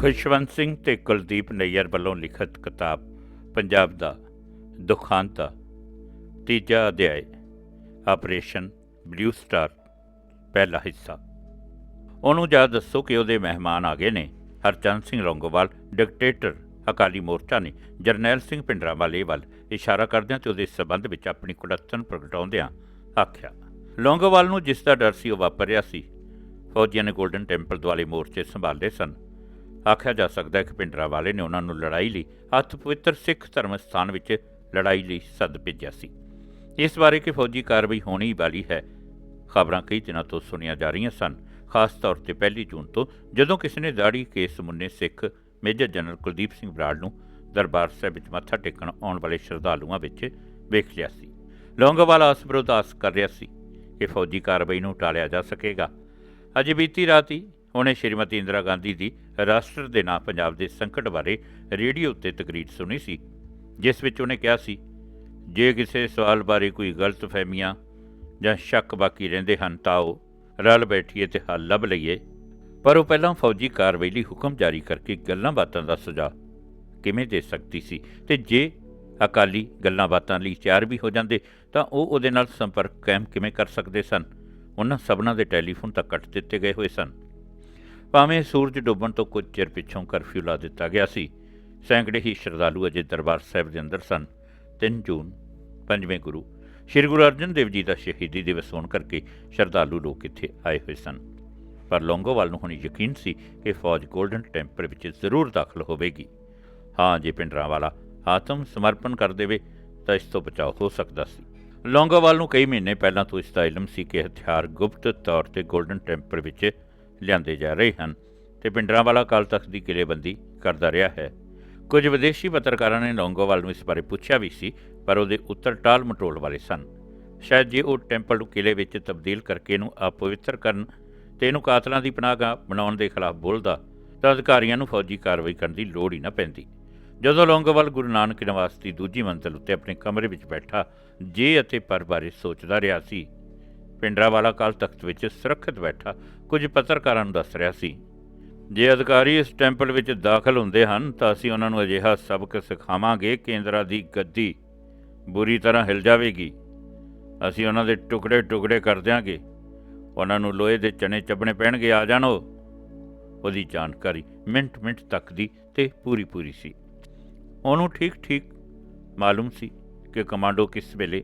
ਖੁਸ਼ਵੰਤ ਸਿੰਘ ਤੇ ਕੁਲਦੀਪ ਨਈਅਰ ਵੱਲੋਂ ਲਿਖਤ ਕਿਤਾਬ, ਪੰਜਾਬ ਦਾ ਦੁਖਾਂਤਾ ਤੀਜਾ ਅਧਿਆਇ, ਆਪਰੇਸ਼ਨ ਬਲੂ ਸਟਾਰ, ਪਹਿਲਾ ਹਿੱਸਾ। ਉਹਨੂੰ ਜਾ ਦੱਸੋ ਕਿ ਉਹਦੇ ਮਹਿਮਾਨ ਆ ਗਏ ਨੇ। ਹਰਚੰਦ ਸਿੰਘ ਲੌਂਗੋਵਾਲ ਡਿਕਟੇਟਰ ਅਕਾਲੀ ਮੋਰਚਾ ਨੇ। ਜਰਨੈਲ ਸਿੰਘ ਪਿੰਡਰਾਵਾਲੇ ਵੱਲ ਇਸ਼ਾਰਾ ਕਰਦਿਆਂ ਤੇ ਉਹਦੇ ਸਬੰਧ ਵਿੱਚ ਆਪਣੀ ਕੁੜੱਤਨ ਪ੍ਰਗਟਾਉਂਦਿਆਂ ਆਖਿਆ ਲੌਂਗੋਵਾਲ ਨੂੰ ਜਿਸ ਦਾ ਡਰ ਸੀ ਉਹ ਵਾਪਰਿਆ ਸੀ। ਫੌਜੀਆਂ ਨੇ ਗੋਲਡਨ ਟੈਂਪਲ ਦੁਆਲੇ ਮੋਰਚੇ ਸੰਭਾਲੇ ਸਨ। ਆਖਿਆ ਜਾ ਸਕਦਾ ਹੈ ਕਿ ਪਿੰਡਰਾਵਾਲੇ ਨੇ ਉਹਨਾਂ ਨੂੰ ਲੜਾਈ ਲਈ ਹੱਥ ਪਵਿੱਤਰ ਸਿੱਖ ਧਰਮ ਸਥਾਨ ਵਿੱਚ ਲੜਾਈ ਲਈ ਸੱਦ ਭੇਜਿਆ ਸੀ। ਇਸ ਬਾਰੇ ਕਿ ਫੌਜੀ ਕਾਰਵਾਈ ਹੋਣੀ ਵਾਲੀ ਹੈ, ਖਬਰਾਂ ਕਈ ਦਿਨਾਂ ਤੋਂ ਸੁਣੀਆਂ ਜਾ ਰਹੀਆਂ ਸਨ, ਖਾਸ ਤੌਰ ਤੇ ਪਹਿਲੀ ਜੂਨ ਤੋਂ ਜਦੋਂ ਕਿਸੇ ਨੇ ਦਾੜੀ ਕੇਸ ਮੁੰਨੇ ਸਿੱਖ ਮੇਜਰ ਜਨਰਲ ਕੁਲਦੀਪ ਸਿੰਘ ਬਰਾੜ ਨੂੰ ਦਰਬਾਰ ਸਾਹਿਬ ਵਿੱਚ ਮੱਥਾ ਟੇਕਣ ਆਉਣ ਵਾਲੇ ਸ਼ਰਧਾਲੂਆਂ ਵਿੱਚ ਵੇਖ ਲਿਆ ਸੀ। ਲੌਂਗੋਵਾਲ ਆਸ ਵਿਰੋਧ ਆਸ ਕਰ ਰਿਹਾ ਸੀ ਕਿ ਫੌਜੀ ਕਾਰਵਾਈ ਨੂੰ ਟਾਲਿਆ ਜਾ ਸਕੇਗਾ। ਅਜੇ ਬੀਤੀ ਰਾਤੀ ਉਹਨੇ ਸ਼੍ਰੀਮਤੀ ਇੰਦਰਾ ਗਾਂਧੀ ਦੀ ਰਾਸ਼ਟਰ ਦੇ ਨਾਂ ਪੰਜਾਬ ਦੇ ਸੰਕਟ ਬਾਰੇ ਰੇਡੀਓ ਉੱਤੇ ਤਕਰੀਰ ਸੁਣੀ ਸੀ, ਜਿਸ ਵਿੱਚ ਉਹਨੇ ਕਿਹਾ ਸੀ, ਜੇ ਕਿਸੇ ਸਵਾਲ ਬਾਰੇ ਕੋਈ ਗਲਤ ਫਹਿਮੀਆਂ ਜਾਂ ਸ਼ੱਕ ਬਾਕੀ ਰਹਿੰਦੇ ਹਨ ਤਾਂ ਉਹ ਰਲ ਬੈਠੀਏ ਤੇ ਹੱਲ ਲੱਭ ਲਈਏ। ਪਰ ਉਹ ਪਹਿਲਾਂ ਫੌਜੀ ਕਾਰਵਾਈ ਲਈ ਹੁਕਮ ਜਾਰੀ ਕਰਕੇ ਗੱਲਾਂ ਬਾਤਾਂ ਦਾ ਸੁਝਾਅ ਕਿਵੇਂ ਦੇ ਸਕਦੀ ਸੀ ਤੇ ਜੇ ਅਕਾਲੀ ਗੱਲਾਂ ਬਾਤਾਂ ਲਈ ਤਿਆਰ ਵੀ ਹੋ ਜਾਂਦੇ ਤਾਂ ਉਹ ਉਹਦੇ ਨਾਲ ਸੰਪਰਕ ਕਾਇਮ ਕਿਵੇਂ ਕਰ ਸਕਦੇ ਸਨ? ਉਹਨਾਂ ਸਭਨਾਂ ਦੇ ਟੈਲੀਫੋਨ ਤਾਂ ਕੱਟ ਦਿੱਤੇ ਗਏ ਹੋਏ ਸਨ। ਭਾਵੇਂ ਸੂਰਜ ਡੁੱਬਣ ਤੋਂ ਕੁਝ ਚਿਰ ਪਿੱਛੋਂ ਕਰਫਿਊ ਲਾ ਦਿੱਤਾ ਗਿਆ ਸੀ, ਸੈਂਕੜੇ ਹੀ ਸ਼ਰਧਾਲੂ ਅਜੇ ਦਰਬਾਰ ਸਾਹਿਬ ਦੇ ਅੰਦਰ ਸਨ। 3 ਜੂਨ, ਪੰਜਵੇਂ ਗੁਰੂ, ਸ੍ਰੀ ਗੁਰੂ ਅਰਜਨ ਦੇਵ ਜੀ ਦਾ ਸ਼ਹੀਦੀ ਦਿਵਸ ਹੋਣ ਕਰਕੇ ਸ਼ਰਧਾਲੂ ਲੋਕ ਇੱਥੇ ਆਏ ਹੋਏ ਸਨ। ਪਰ ਲੌਂਗੋਵਾਲ ਨੂੰ ਹੁਣ ਯਕੀਨ ਸੀ ਕਿ ਫੌਜ 골ਡਨ ਟੈਂਪਲ ਵਿੱਚ ਜ਼ਰੂਰ ਦਾਖਲ ਹੋਵੇਗੀ। ਹਾਂ, ਜੇ ਪਿੰਡਰਾਵਾਲਾ ਆਤਮ ਸਮਰਪਣ ਕਰ ਦੇਵੇ, ਤਾਂ ਇਸ ਤੋਂ ਬਚਾਅ ਹੋ ਸਕਦਾ ਸੀ। ਲੌਂਗੋਵਾਲ ਨੂੰ ਕਈ ਮਹੀਨੇ ਪਹਿਲਾਂ ਤੋਂ ਇਸ ਦਾ ਇਲਮ ਸੀ ਕਿ ਹਥਿਆਰ ਗੁਪਤ ਤੌਰ ਤੇ 골ਡਨ ਟੈਂਪਲ ਵਿੱਚ ਲਿਆਂਦੇ ਜਾ ਰਹੇ ਹਨ ਤੇ ਪਿੰਡਰਾਵਾਲਾ ਕਾਲ ਤਖਤ ਦੀ ਕਿਲੇਬੰਦੀ ਕਰਦਾ ਰਿਹਾ ਹੈ। ਕੁਝ ਵਿਦੇਸ਼ੀ ਪੱਤਰਕਾਰਾਂ ਨੇ ਲੌਂਗੋਵਾਲ ਨੂੰ ਇਸ ਬਾਰੇ ਪੁੱਛਿਆ ਵੀ ਸੀ, ਪਰ ਉਹਦੇ ਉੱਤਰ ਟਾਲ ਮਟੋਲ ਵਾਲੇ ਸਨ। ਸ਼ਾਇਦ ਜੇ ਉਹ ਟੈਂਪਲ ਨੂੰ ਕਿਲੇ ਵਿੱਚ ਤਬਦੀਲ ਕਰਕੇ ਇਹਨੂੰ ਅਪਵਿੱਤਰ ਕਰਨ ਤੇ ਇਹਨੂੰ ਕਾਤਲਾਂ ਦੀ ਪਨਾਹਗਾਹ ਬਣਾਉਣ ਦੇ ਖਿਲਾਫ ਬੋਲਦਾ, ਤਾਂ ਅਧਿਕਾਰੀਆਂ ਨੂੰ ਫੌਜੀ ਕਾਰਵਾਈ ਕਰਨ ਦੀ ਲੋੜ ਹੀ ਨਾ ਪੈਂਦੀ। ਜਦੋਂ ਲੌਂਗੋਵਾਲ ਗੁਰੂ ਨਾਨਕ ਨਿਵਾਸ ਦੀ ਦੂਜੀ ਮੰਜ਼ਲ ਉੱਤੇ ਆਪਣੇ ਕਮਰੇ ਵਿੱਚ ਬੈਠਾ, ਜੇ ਅਤੇ ਪਰ ਬਾਰੇ ਸੋਚਦਾ ਰਿਹਾ ਸੀ ਪਿੰਡਰਾਵਾਲਾ ਕਾਲ ਤਖਤ ਵਿੱਚ ਸੁਰੱਖਿਅਤ ਬੈਠਾ ਕੁਝ ਪੱਤਰਕਾਰਾਂ ਨੂੰ ਦੱਸ ਰਿਹਾ ਸੀ। ਜੇ ਅਧਿਕਾਰੀ ਇਸ ਟੈਂਪਲ ਵਿੱਚ ਦਾਖਲ ਹੁੰਦੇ ਹਨ, ਤਾਂ ਅਸੀਂ ਉਹਨਾਂ ਨੂੰ ਅਜਿਹਾ ਸਬਕ ਸਿਖਾਵਾਂਗੇ, ਕੇਂਦਰਾ ਦੀ ਗੱਦੀ ਬੁਰੀ ਤਰ੍ਹਾਂ ਹਿਲ ਜਾਵੇਗੀ। ਅਸੀਂ ਉਹਨਾਂ ਦੇ ਟੁਕੜੇ ਟੁਕੜੇ ਕਰ ਦਿਆਂਗੇ। ਉਹਨਾਂ ਨੂੰ ਲੋਹੇ ਦੇ ਚਣੇ ਚੱਬਣੇ ਪੈਣਗੇ। ਆ ਜਾਣੋ ਉਹਦੀ ਜਾਣਕਾਰੀ ਮਿੰਟ ਮਿੰਟ ਤੱਕ ਦੀ ਤੇ ਪੂਰੀ ਪੂਰੀ ਸੀ। ਉਹਨੂੰ ਠੀਕ ਠੀਕ ਮਾਲੂਮ ਸੀ ਕਿ ਕਮਾਂਡੋ ਕਿਸ ਵੇਲੇ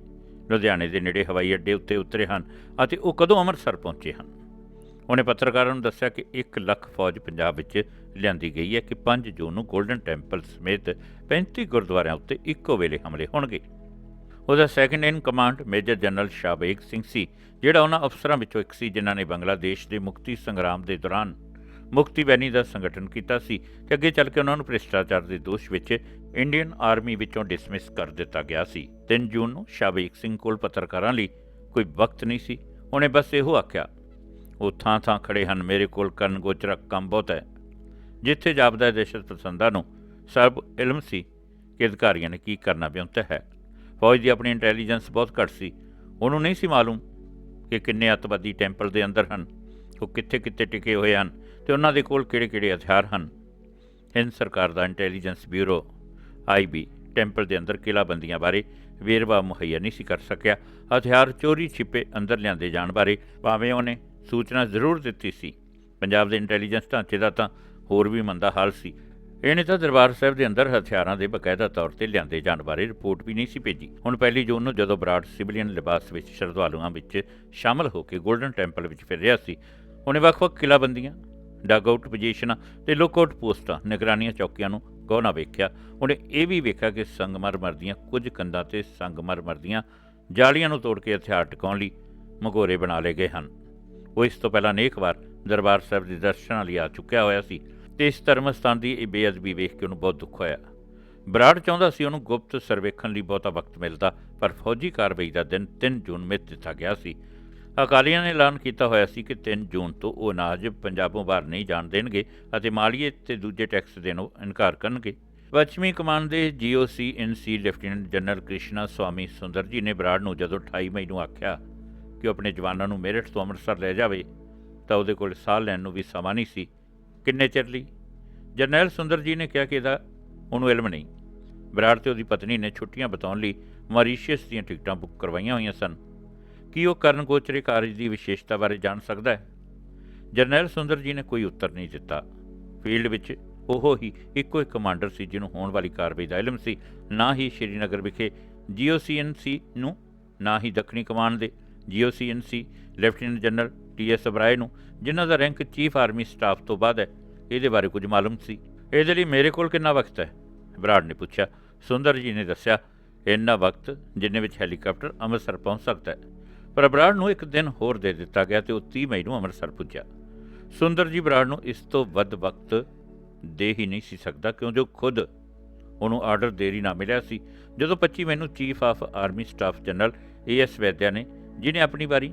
ਲੁਧਿਆਣੇ ਦੇ ਨੇੜੇ ਹਵਾਈ ਅੱਡੇ ਉੱਤੇ ਉਤਰੇ ਹਨ ਅਤੇ ਉਹ ਕਦੋਂ ਅੰਮ੍ਰਿਤਸਰ ਪਹੁੰਚੇ ਹਨ। ਉਹਨੇ ਪੱਤਰਕਾਰਾਂ ਨੂੰ ਦੱਸਿਆ ਕਿ 1 ਲੱਖ ਫੌਜ ਪੰਜਾਬ ਵਿੱਚ ਲਿਆਂਦੀ ਗਈ ਹੈ ਕਿ 5 ਜੂਨ ਨੂੰ 골ਡਨ ਟੈਂਪਲ ਸਮੇਤ 35 ਗੁਰਦੁਆਰਿਆਂ ਉੱਤੇ ਇੱਕੋ ਵੇਲੇ ਹਮਲੇ ਹੋਣਗੇ। ਉਹਦਾ second in command major general Shabeg Singh ਸੀ, ਜਿਹੜਾ ਉਹਨਾਂ ਅਫਸਰਾਂ ਵਿੱਚੋਂ ਇੱਕ ਸੀ, ਜਿਨ੍ਹਾਂ ਨੇ ਬੰਗਲਾਦੇਸ਼ ਦੇ ਮੁਕਤੀ ਸੰਗਰਾਮ ਦੇ ਦੌਰਾਨ ਮੁਕਤੀ ਬੈਨੀ ਦਾ ਸੰਗਠਨ ਕੀਤਾ ਸੀ ਤੇ ਅੱਗੇ ਚੱਲ ਕੇ ਉਹਨਾਂ ਨੂੰ ਭ੍ਰਿਸ਼ਟਾਚਾਰ ਦੇ ਦੋਸ਼ ਵਿੱਚ ਇੰਡੀਅਨ ਆਰਮੀ ਵਿੱਚੋਂ ਡਿਸਮਿਸ ਕਰ ਦਿੱਤਾ ਗਿਆ ਸੀ। 3 ਜੂਨ ਨੂੰ ਸ਼ਾਬੇਗ ਸਿੰਘ ਕੋਲ ਪੱਤਰਕਾਰਾਂ ਲਈ ਕੋਈ ਵਕਤ ਨਹੀਂ ਸੀ। ਉਹਨੇ ਬਸ ਇਹੋ ਆਖਿਆ, ਉਹ ਥਾਂ ਥਾਂ ਖੜੇ ਹਨ, ਮੇਰੇ ਕੋਲ ਕਰਨ ਗੋਚਰਾ ਕੰਮ ਬਹੁਤ ਹੈ। ਜਿੱਥੇ ਜਾਪਦਾ ਦਹਿਸ਼ਤ ਪਸੰਦਾਂ ਨੂੰ ਸਭ ਇਲਮ ਸੀ ਕਿ ਅਧਿਕਾਰੀਆਂ ਨੇ ਕੀ ਕਰਨਾ ਬਿਉਂਤ ਹੈ। ਫੌਜ ਦੀ ਆਪਣੀ ਇੰਟੈਲੀਜੈਂਸ ਬਹੁਤ ਘੱਟ ਸੀ। ਉਹਨੂੰ ਨਹੀਂ ਸੀ ਮਾਲੂਮ ਕਿ ਕਿੰਨੇ ਅੱਤਵਾਦੀ ਟੈਂਪਲ ਦੇ ਅੰਦਰ ਹਨ, ਉਹ ਕਿੱਥੇ ਕਿੱਥੇ ਟਿਕੇ ਹੋਏ ਹਨ ਤੇ ਉਹਨਾਂ ਦੇ ਕੋਲ ਕਿਹੜੇ-ਕਿਹੜੇ ਹਥਿਆਰ ਹਨ। ਹਿੰਦ ਸਰਕਾਰ ਦਾ ਇੰਟੈਲੀਜੈਂਸ ਬਿਊਰੋ ਆਈਬੀ ਟੈਂਪਲ ਦੇ ਅੰਦਰ ਕਿਲਾਬੰਦੀਆਂ ਬਾਰੇ ਵੇਰਵਾ ਮੁਹੱਈਆ ਨਹੀਂ ਸੀ ਕਰ ਸਕਿਆ। ਹਥਿਆਰ ਚੋਰੀ ਛਿਪੇ ਅੰਦਰ ਲਿਆਂਦੇ ਜਾਣ ਬਾਰੇ ਭਾਵੇਂ ਉਹਨੇ ਸੂਚਨਾ ਜ਼ਰੂਰ ਦਿੱਤੀ ਸੀ। ਪੰਜਾਬ ਦੇ ਇੰਟੈਲੀਜੈਂਸ ਢਾਂਚੇ ਦਾ ਤਾਂ ਹੋਰ ਵੀ ਮੰਦਾ ਹਾਲ ਸੀ। ਇਹਨੇ ਤਾਂ ਦਰਬਾਰ ਸਾਹਿਬ ਦੇ ਅੰਦਰ ਹਥਿਆਰਾਂ ਦੇ ਬਕਾਇਦਾ ਤੌਰ ਤੇ ਲਿਆਂਦੇ ਜਾਣ ਬਾਰੇ ਰਿਪੋਰਟ ਵੀ ਨਹੀਂ ਸੀ ਭੇਜੀ। ਹੁਣ ਪਹਿਲੀ ਜੂਨ ਨੂੰ ਜਦੋਂ ਬਰਾੜ ਸਿਵਲੀਅਨ ਲਿਬਾਸ ਵਿੱਚ ਸ਼ਰਧਾਲੂਆਂ ਵਿੱਚ ਸ਼ਾਮਲ ਹੋ ਕੇ 골ਡਨ ਟੈਂਪਲ ਵਿੱਚ ਫਿਰ ਰਿਹਾ ਸੀ, ਉਹਨੇ ਵੱਖ-ਵੱਖ ਕਿਲਾਬੰਦੀਆਂ ਡਗ ਆਊਟ ਪੋਜੀਸ਼ਨਾਂ ਤੇ ਲੁੱਕ ਪੋਸਟਾਂ ਨਿਗਰਾਨੀਆਂ ਚੌਕੀਆਂ ਨੂੰ ਗੌਨਾ ਵੇਖਿਆ? ਉਹਨੇ ਇਹ ਵੀ ਵੇਖਿਆ ਕਿ ਸੰਗਮਰਮਰ ਦੀਆਂ ਕੁਝ ਕੰਧਾਂ ਤੇ ਸੰਗਮਰਮਰ ਦੀਆਂ ਜਾਲੀਆਂ ਨੂੰ ਤੋੜ ਕੇ ਹਥਿਆਰ ਟਿਕਾਉਣ ਲਈ ਮਗੋਰੇ ਬਣਾ ਲਏ ਗਏ ਹਨ। ਉਹ ਇਸ ਤੋਂ ਪਹਿਲਾਂ ਅਨੇਕ ਵਾਰ ਦਰਬਾਰ ਸਾਹਿਬ ਦੇ ਦਰਸ਼ਨਾਂ ਲਈ ਆ ਚੁੱਕਿਆ ਹੋਇਆ ਸੀ ਤੇ ਇਸ ਧਰਮ ਸਥਾਨ ਦੀ ਇਹ ਬੇਅਦਬੀ ਵੇਖ ਕੇ ਉਹਨੂੰ ਬਹੁਤ ਦੁੱਖ ਹੋਇਆ। ਬਰਾੜ ਚਾਹੁੰਦਾ ਸੀ ਉਹਨੂੰ ਗੁਪਤ ਸਰਵੇਖਣ ਲਈ ਬਹੁਤਾ ਵਕਤ ਮਿਲਦਾ, ਪਰ ਫੌਜੀ ਕਾਰਵਾਈ ਦਾ ਦਿਨ 3 ਜੂਨ ਮਿੱਥ ਦਿੱਤਾ ਗਿਆ ਸੀ। ਅਕਾਲੀਆਂ ਨੇ ਐਲਾਨ ਕੀਤਾ ਹੋਇਆ ਸੀ ਕਿ 3 ਜੂਨ ਤੋਂ ਉਹ ਅਨਾਜ ਪੰਜਾਬੋਂ ਬਾਹਰ ਨਹੀਂ ਜਾਣ ਦੇਣਗੇ ਅਤੇ ਮਾਲੀਏ ਤੇ ਦੂਜੇ ਟੈਕਸ ਦੇਣੋਂ ਇਨਕਾਰ ਕਰਨਗੇ। ਪੱਛਮੀ ਕਮਾਂਡ ਦੇ GOC in C lieutenant general Krishnaswamy Sundarji ਨੇ ਬਰਾੜ ਨੂੰ ਜਦੋਂ 28 ਮਈ ਨੂੰ ਆਖਿਆ ਕਿ ਉਹ ਆਪਣੇ ਜਵਾਨਾਂ ਨੂੰ ਮੇਰਠ ਤੋਂ ਅੰਮ੍ਰਿਤਸਰ ਲੈ ਜਾਵੇ, ਤਾਂ ਉਹਦੇ ਕੋਲ ਸਾਹ ਲੈਣ ਨੂੰ ਵੀ ਸਮਾਂ ਨਹੀਂ ਸੀ। ਕਿੰਨੇ ਚਿਰ ਲਈ? ਜਰਨੈਲ ਸੁੰਦਰ ਜੀ ਨੇ ਕਿਹਾ ਕਿ ਇਹਦਾ ਉਹਨੂੰ ਇਲਮ ਨਹੀਂ। ਬਰਾੜ ਤੇ ਉਹਦੀ ਪਤਨੀ ਨੇ ਛੁੱਟੀਆਂ ਬਿਤਾਉਣ ਲਈ ਮਾਰੀਸ਼ੀਅਸ ਦੀਆਂ ਟਿਕਟਾਂ ਬੁੱਕ ਕਰਵਾਈਆਂ ਹੋਈਆਂ ਸਨ। ਕੀ ਉਹ ਕਰਨ ਗੋਚਰੇ ਕਾਰਜ ਦੀ ਵਿਸ਼ੇਸ਼ਤਾ ਬਾਰੇ ਜਾਣ ਸਕਦਾ ਹੈ? ਜਰਨੈਲ ਸੁੰਦਰ ਜੀ ਨੇ ਕੋਈ ਉੱਤਰ ਨਹੀਂ ਦਿੱਤਾ। ਫੀਲਡ ਵਿੱਚ ਉਹ ਹੀ ਇੱਕੋ ਇੱਕ ਕਮਾਂਡਰ ਸੀ ਜਿਹਨੂੰ ਹੋਣ ਵਾਲੀ ਕਾਰਵਾਈ ਦਾ ਇਲਮ ਸੀ। ਨਾ ਹੀ ਸ਼੍ਰੀਨਗਰ ਵਿਖੇ ਜੀਓਸੀਐਨਸੀ ਨੂੰ, ਨਾ ਹੀ ਦੱਖਣੀ ਕਮਾਂਡ ਦੇ GOC in C lieutenant general TS Oberoi ਨੂੰ, ਜਿਨ੍ਹਾਂ ਦਾ ਰੈਂਕ ਚੀਫ ਆਰਮੀ ਸਟਾਫ ਤੋਂ ਬਾਅਦ ਹੈ। ਇਹਦੇ ਬਾਰੇ ਕੁਝ ਮਾਲੂਮ ਸੀ। ਇਹਦੇ ਲਈ ਮੇਰੇ ਕੋਲ ਕਿੰਨਾ ਵਕਤ ਹੈ? ਬਰਾੜ ਨੇ ਪੁੱਛਿਆ। ਸੁੰਦਰ ਜੀ ਨੇ ਦੱਸਿਆ, ਇੰਨਾ ਵਕਤ ਜਿੰਨੇ ਵਿੱਚ ਹੈਲੀਕਾਪਟਰ ਅੰਮ੍ਰਿਤਸਰ ਪਹੁੰਚ ਸਕਦਾ ਹੈ। ਪਰ ਬਰਾੜ ਨੂੰ ਇੱਕ ਦਿਨ ਹੋਰ ਦੇ ਦਿੱਤਾ ਗਿਆ ਤੇ ਉਹ 30 ਮਈ ਨੂੰ ਅੰਮ੍ਰਿਤਸਰ ਪੁੱਜਾ ਸੁੰਦਰ ਜੀ ਬਰਾੜ ਨੂੰ ਇਸ ਤੋਂ ਵੱਧ ਵਕਤ ਦੇ ਹੀ ਨਹੀਂ ਸੀ ਸਕਦਾ ਕਿਉਂ ਜੋ ਖੁਦ ਉਹਨੂੰ ਆਰਡਰ ਦੇਰੀ ਨਾ ਮਿਲਿਆ ਸੀ। ਜਦੋਂ 25 ਮੈਨੂੰ chief of army staff general AS Vaidya ਨੇ ਜਿਨੇ ਆਪਣੀ ਵਾਰੀ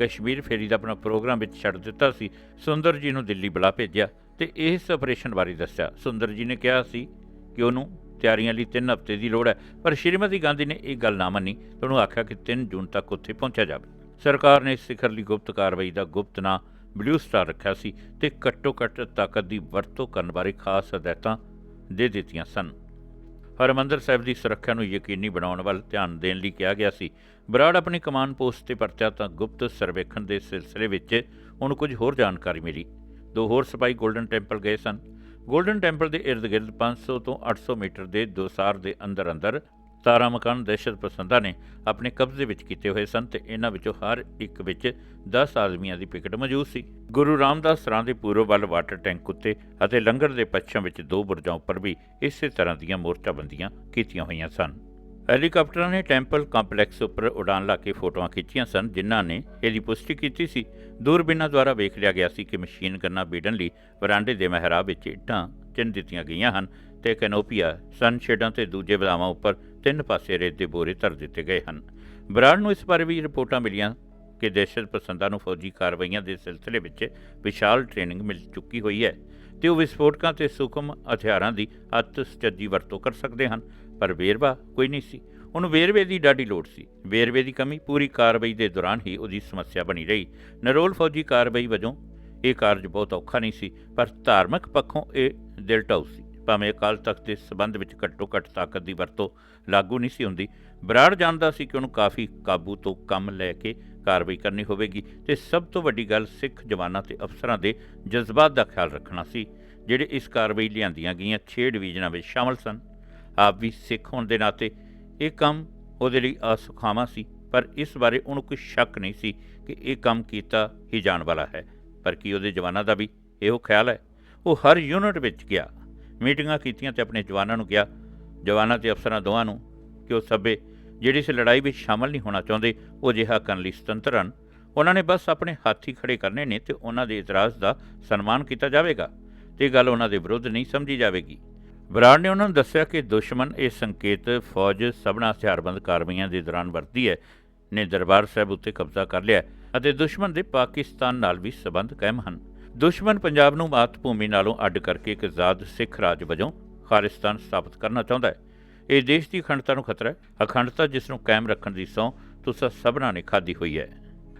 ਕਸ਼ਮੀਰ ਫੇਰੀ ਦਾ ਆਪਣਾ ਪ੍ਰੋਗਰਾਮ ਵਿੱਚ ਛੱਡ ਦਿੱਤਾ ਸੀ, ਸੁੰਦਰ ਜੀ ਨੂੰ ਦਿੱਲੀ ਬੁਲਾ ਭੇਜਿਆ ਤੇ ਇਸ ਆਪਰੇਸ਼ਨ ਬਾਰੇ ਦੱਸਿਆ। ਸੁੰਦਰ ਜੀ ਨੇ ਕਿਹਾ ਸੀ ਕਿ ਉਹਨੂੰ ਤਿਆਰੀਆਂ ਲਈ 3 ਹਫ਼ਤੇ ਦੀ ਲੋੜ ਹੈ, ਪਰ ਸ਼੍ਰੀਮਤੀ ਗਾਂਧੀ ਨੇ ਇਹ ਗੱਲ ਨਾ ਮੰਨੀ, ਤੇ ਉਹਨੂੰ ਆਖਿਆ ਕਿ 3 ਜੂਨ ਤੱਕ ਉੱਥੇ ਪਹੁੰਚਿਆ ਜਾਵੇ। ਸਰਕਾਰ ਨੇ ਇਸ ਸਿਖਰ ਲਈ ਗੁਪਤ ਕਾਰਵਾਈ ਦਾ ਗੁਪਤ ਨਾਂ ਬਲੂ ਸਟਾਰ ਰੱਖਿਆ ਸੀ ਤੇ ਘੱਟੋ ਘੱਟ ਤਾਕਤ ਦੀ ਵਰਤੋਂ ਕਰਨ ਬਾਰੇ ਖਾਸ ਹਦਾਇਤਾਂ ਦੇ ਦਿੱਤੀਆਂ ਸਨ। ਹਰਮੰਦਰ ਸਾਹਿਬ ਦੀ ਸੁਰੱਖਿਆ ਨੂੰ ਯਕੀਨੀ ਬਣਾਉਣ ਵੱਲ ਧਿਆਨ ਦੇਣ ਲਈ ਕਿਹਾ ਗਿਆ ਸੀ। ਬਰਾੜ ਆਪਣੀ ਕਮਾਨ ਪੋਸਟ ਤੇ ਪਰਤਿਆ ਤਾਂ ਗੁਪਤ ਸਰਵੇਖਣ ਦੇ ਸਿਲਸਿਲੇ ਵਿੱਚ ਉਹਨੂੰ ਕੁਝ ਹੋਰ ਜਾਣਕਾਰੀ ਮਿਲੀ। ਦੋ ਹੋਰ ਸਿਪਾਹੀ 골ਡਨ ਟੈਂਪਲ ਗਏ ਸਨ। ਗੋਲਡਨ ਟੈਂਪਲ ਦੇ ਇਰਦ-ਗਿਰਦ 500 ਤੋਂ 800 ਮੀਟਰ ਦੇ ਦੋਸਾਰ ਦੇ ਅੰਦਰ ਅੰਦਰ ਤਾਰਾ ਮਕਾਨ ਦਹਿਸ਼ਤ ਪਸੰਦਾਂ ਨੇ ਆਪਣੇ ਕਬਜ਼ੇ ਵਿੱਚ ਕੀਤੇ ਹੋਏ ਸਨ ਤੇ ਇਹਨਾਂ ਵਿੱਚੋਂ ਹਰ ਇੱਕ ਵਿੱਚ 10 ਆਦਮੀਆਂ ਦੀ ਪਿਕਟ ਮੌਜੂਦ ਸੀ। ਗੁਰੂ ਰਾਮਦਾਸ ਸਰਾਂ ਦੇ ਪੂਰਬ ਵੱਲ ਵਾਟਰ ਟੈਂਕ ਉੱਤੇ ਅਤੇ ਲੰਗਰ ਦੇ ਪੱਛਮ ਵਿੱਚ ਦੋ ਬੁਰਜਾਂ ਉੱਪਰ ਵੀ ਇਸੇ ਤਰ੍ਹਾਂ ਦੀਆਂ ਮੋਰਚਾਬੰਦੀਆਂ ਕੀਤੀਆਂ ਹੋਈਆਂ ਸਨ। ਹੈਲੀਕਾਪਟਰਾਂ ਨੇ ਟੈਂਪਲ ਕੰਪਲੈਕਸ ਉੱਪਰ ਉਡਾਨ ਲਾ ਕੇ ਫੋਟੋਆਂ ਖਿੱਚੀਆਂ ਸਨ, ਜਿਨ੍ਹਾਂ ਨੇ ਇਹਦੀ ਪੁਸ਼ਟੀ ਕੀਤੀ ਸੀ। ਦੂਰਬੀਨਾਂ ਦੁਆਰਾ ਵੇਖ ਲਿਆ ਗਿਆ ਸੀ ਕਿ ਮਸ਼ੀਨ ਗੰਨਾ ਬੀੜਨ ਲਈ ਵਰਾਂਡੇ ਦੇ ਮਹਿਰਾਬ ਵਿੱਚ ਇੱਟਾਂ ਚਿੰਨ ਦਿੱਤੀਆਂ ਗਈਆਂ ਹਨ ਤੇ ਕੈਨੋਪੀਆ ਸਨਸ਼ੇਡਾਂ ਤੇ ਦੂਜੇ ਬਦਾਮਾਂ ਉੱਪਰ ਤਿੰਨ ਪਾਸੇ ਰੇਤ ਦੇ ਬੋਰੇ ਧਰ ਦਿੱਤੇ ਗਏ ਹਨ। ਬਰਾੜ ਨੂੰ ਇਸ ਬਾਰੇ ਵੀ ਰਿਪੋਰਟਾਂ ਮਿਲੀਆਂ ਕਿ ਦਹਿਸ਼ਤ ਪਸੰਦਾਂ ਨੂੰ ਫੌਜੀ ਕਾਰਵਾਈਆਂ ਦੇ ਸਿਲਸਿਲੇ ਵਿੱਚ ਵਿਸ਼ਾਲ ਟ੍ਰੇਨਿੰਗ ਮਿਲ ਚੁੱਕੀ ਹੋਈ ਹੈ ਤੇ ਉਹ ਵਿਸਫੋਟਕਾਂ ਤੇ ਸੂਖਮ ਹਥਿਆਰਾਂ ਦੀ ਅਤ ਸਚੱਜੀ ਵਰਤੋਂ ਕਰ ਸਕਦੇ ਹਨ। ਪਰ ਵੇਰਵਾ ਕੋਈ ਨਹੀਂ ਸੀ। ਉਹਨੂੰ ਵੇਰਵੇ ਦੀ ਡਾਢੀ ਲੋੜ ਸੀ। ਵੇਰਵੇ ਦੀ ਕਮੀ ਪੂਰੀ ਕਾਰਵਾਈ ਦੇ ਦੌਰਾਨ ਹੀ ਉਹਦੀ ਸਮੱਸਿਆ ਬਣੀ ਰਹੀ। ਨਰੋਲ ਫੌਜੀ ਕਾਰਵਾਈ ਵਜੋਂ ਇਹ ਕਾਰਜ ਬਹੁਤ ਔਖਾ ਨਹੀਂ ਸੀ, ਪਰ ਧਾਰਮਿਕ ਪੱਖੋਂ ਇਹ ਦਿਲ ਟਾਊ ਸੀ। ਭਾਵੇਂ ਅਕਾਲ ਤਖਤ ਦੇ ਸਬੰਧ ਵਿੱਚ ਘੱਟੋ ਘੱਟ ਤਾਕਤ ਦੀ ਵਰਤੋਂ ਲਾਗੂ ਨਹੀਂ ਸੀ ਹੁੰਦੀ, ਬਰਾੜ ਜਾਣਦਾ ਸੀ ਕਿ ਉਹਨੂੰ ਕਾਫੀ ਕਾਬੂ ਤੋਂ ਕੰਮ ਲੈ ਕੇ ਕਾਰਵਾਈ ਕਰਨੀ ਹੋਵੇਗੀ ਤੇ ਸਭ ਤੋਂ ਵੱਡੀ ਗੱਲ ਸਿੱਖ ਜਵਾਨਾਂ ਤੇ ਅਫਸਰਾਂ ਦੇ ਜਜ਼ਬਾਤ ਦਾ ਖਿਆਲ ਰੱਖਣਾ ਸੀ, ਜਿਹੜੇ ਇਸ ਕਾਰਵਾਈ ਲਿਆਂਦੀਆਂ ਗਈਆਂ 6 ਡਿਵੀਜ਼ਨਾਂ ਵਿੱਚ ਸ਼ਾਮਲ ਸਨ। ਆਪ ਵੀ ਸਿੱਖ ਹੋਣ ਦੇ ਨਾਤੇ ਇਹ ਕੰਮ ਉਹਦੇ ਲਈ ਅਸੁਖਾਵਾਂ ਸੀ, ਪਰ ਇਸ ਬਾਰੇ ਉਹਨੂੰ ਕੋਈ ਸ਼ੱਕ ਨਹੀਂ ਸੀ ਕਿ ਇਹ ਕੰਮ ਕੀਤਾ ਹੀ ਜਾਣ ਵਾਲਾ ਹੈ। ਪਰ ਕੀ ਉਹਦੇ ਜਵਾਨਾਂ ਦਾ ਵੀ ਇਹੋ ਖਿਆਲ ਹੈ? ਉਹ ਹਰ ਯੂਨਿਟ ਵਿੱਚ ਗਿਆ। ਮੀਟਿੰਗਾਂ ਕੀਤੀਆਂ ਤੇ ਆਪਣੇ ਜਵਾਨਾਂ ਨੂੰ ਕਿਹਾ ਜਵਾਨਾਂ ਤੇ ਅਫਸਰਾਂ ਦੋਵਾਂ ਨੂੰ ਕਿ ਉਹ ਸਭੇ ਜਿਹੜੀ ਇਸ ਲੜਾਈ ਵਿੱਚ ਸ਼ਾਮਲ ਨਹੀਂ ਹੋਣਾ ਚਾਹੁੰਦੇ, ਉਹ ਜਿਹਾ ਕਰਨ ਲਈ ਸੁਤੰਤਰ ਹਨ। ਉਹਨਾਂ ਨੇ ਬਸ ਆਪਣੇ ਹੱਥ ਹੀ ਖੜੇ ਕਰਨੇ ਨੇ ਤੇ ਉਹਨਾਂ ਦੇ ਇਤਰਾਜ਼ ਦਾ ਸਨਮਾਨ ਕੀਤਾ ਜਾਵੇਗਾ ਤੇ ਗੱਲ ਉਹਨਾਂ ਦੇ ਵਿਰੁੱਧ ਨਹੀਂ ਸਮਝੀ ਜਾਵੇਗੀ। ਬਰਾੜ ਨੇ ਉਹਨਾਂ ਨੂੰ ਦੱਸਿਆ ਕਿ ਦੁਸ਼ਮਣ ਇਹ ਸੰਕੇਤ ਫੌਜ ਸਭਨਾ ਹਥਿਆਰਬੰਦ ਕਾਰਵਾਈਆਂ ਦੇ ਦੌਰਾਨ ਵਰਤੀ ਹੈ। ਨੇ ਦਰਬਾਰ ਸਾਹਿਬ ਉੱਤੇ ਕਬਜ਼ਾ ਕਰ ਲਿਆ ਅਤੇ ਦੁਸ਼ਮਣ ਦੇ ਪਾਕਿਸਤਾਨ ਨਾਲ ਵੀ ਸਬੰਧ ਕਾਇਮ ਹਨ। ਦੁਸ਼ਮਣ ਪੰਜਾਬ ਨੂੰ ਮਾਤ ਭੂਮੀ ਨਾਲੋਂ ਅੱਡ ਕਰਕੇ ਇੱਕ ਆਜ਼ਾਦ ਸਿੱਖ ਰਾਜ ਵਜੋਂ ਖਾਲਿਸਤਾਨ ਸਥਾਪਿਤ ਕਰਨਾ ਚਾਹੁੰਦਾ ਹੈ। ਇਹ ਦੇਸ਼ ਦੀ ਅਖੰਡਤਾ ਨੂੰ ਖਤਰਾ ਹੈ। ਅਖੰਡਤਾ ਜਿਸ ਨੂੰ ਕਾਇਮ ਰੱਖਣ ਦੀ ਸਹੁੰ ਤੁਸੀਂ ਸਭਨਾਂ ਨੇ ਖਾਧੀ ਹੋਈ ਹੈ।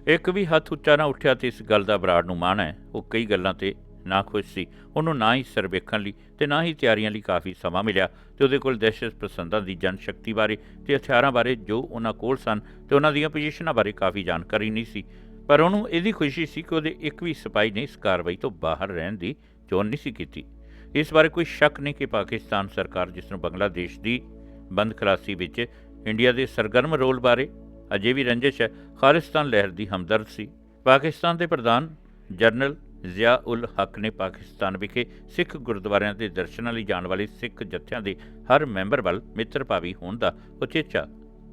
ਇੱਕ ਵੀ ਹੱਥ ਉੱਚਾ ਨਾ ਉੱਠਿਆ ਤੇ ਇਸ ਗੱਲ ਦਾ ਬਰਾੜ ਨੂੰ ਮਾਣ ਹੈ। ਉਹ ਕਈ ਗੱਲਾਂ ਤੇ ਨਾ ਖੁਸ਼ ਸੀ। ਉਹਨੂੰ ਨਾ ਹੀ ਸਰਵੇਖਣ ਲਈ ਤੇ ਨਾ ਹੀ ਤਿਆਰੀਆਂ ਲਈ ਕਾਫੀ ਸਮਾਂ ਮਿਲਿਆ ਤੇ ਉਹਦੇ ਕੋਲ ਦਹਿਸ਼ਤ ਪਸੰਦਾਂ ਦੀ ਜਨਸ਼ਕਤੀ ਬਾਰੇ ਤੇ ਹਥਿਆਰਾਂ ਬਾਰੇ ਜੋ ਉਹਨਾਂ ਕੋਲ ਸਨ ਤੇ ਉਹਨਾਂ ਦੀਆਂ ਪੋਜੀਸ਼ਨਾਂ ਬਾਰੇ ਕਾਫੀ ਜਾਣਕਾਰੀ ਨਹੀਂ ਸੀ। ਪਰ ਉਹਨੂੰ ਇਹਦੀ ਖੁਸ਼ੀ ਸੀ ਕਿ ਉਹਦੇ ਇੱਕ ਵੀ ਸਿਪਾਹੀ ਨੇ ਇਸ ਕਾਰਵਾਈ ਤੋਂ ਬਾਹਰ ਰਹਿਣ ਦੀ ਚੋਣ ਨਹੀਂ ਸੀ ਕੀਤੀ। ਇਸ ਬਾਰੇ ਕੋਈ ਸ਼ੱਕ ਨਹੀਂ ਕਿ ਪਾਕਿਸਤਾਨ ਸਰਕਾਰ ਜਿਸ ਨੂੰ ਬੰਗਲਾਦੇਸ਼ ਦੀ ਬੰਦ ਖਲਾਸੀ ਵਿੱਚ ਇੰਡੀਆ ਦੇ ਸਰਗਰਮ ਰੋਲ ਬਾਰੇ ਅਜੇ ਵੀ ਰੰਜਿਸ਼ ਹੈ, ਖਾਲਿਸਤਾਨ ਲਹਿਰ ਦੀ ਹਮਦਰਦ ਸੀ। ਪਾਕਿਸਤਾਨ ਦੇ ਪ੍ਰਧਾਨ ਜਨਰਲ ਜ਼ਿਆ ਉਲ ਹਕ ਨੇ ਪਾਕਿਸਤਾਨ ਵਿਖੇ ਸਿੱਖ ਗੁਰਦੁਆਰਿਆਂ ਦੇ ਦਰਸ਼ਨਾਂ ਲਈ ਜਾਣ ਵਾਲੇ ਸਿੱਖ ਜਥਿਆਂ ਦੇ ਹਰ ਮੈਂਬਰ ਵੱਲ ਮਿੱਤਰ ਭਾਵੀ ਹੋਣ ਦਾ ਉਚੇਚਾ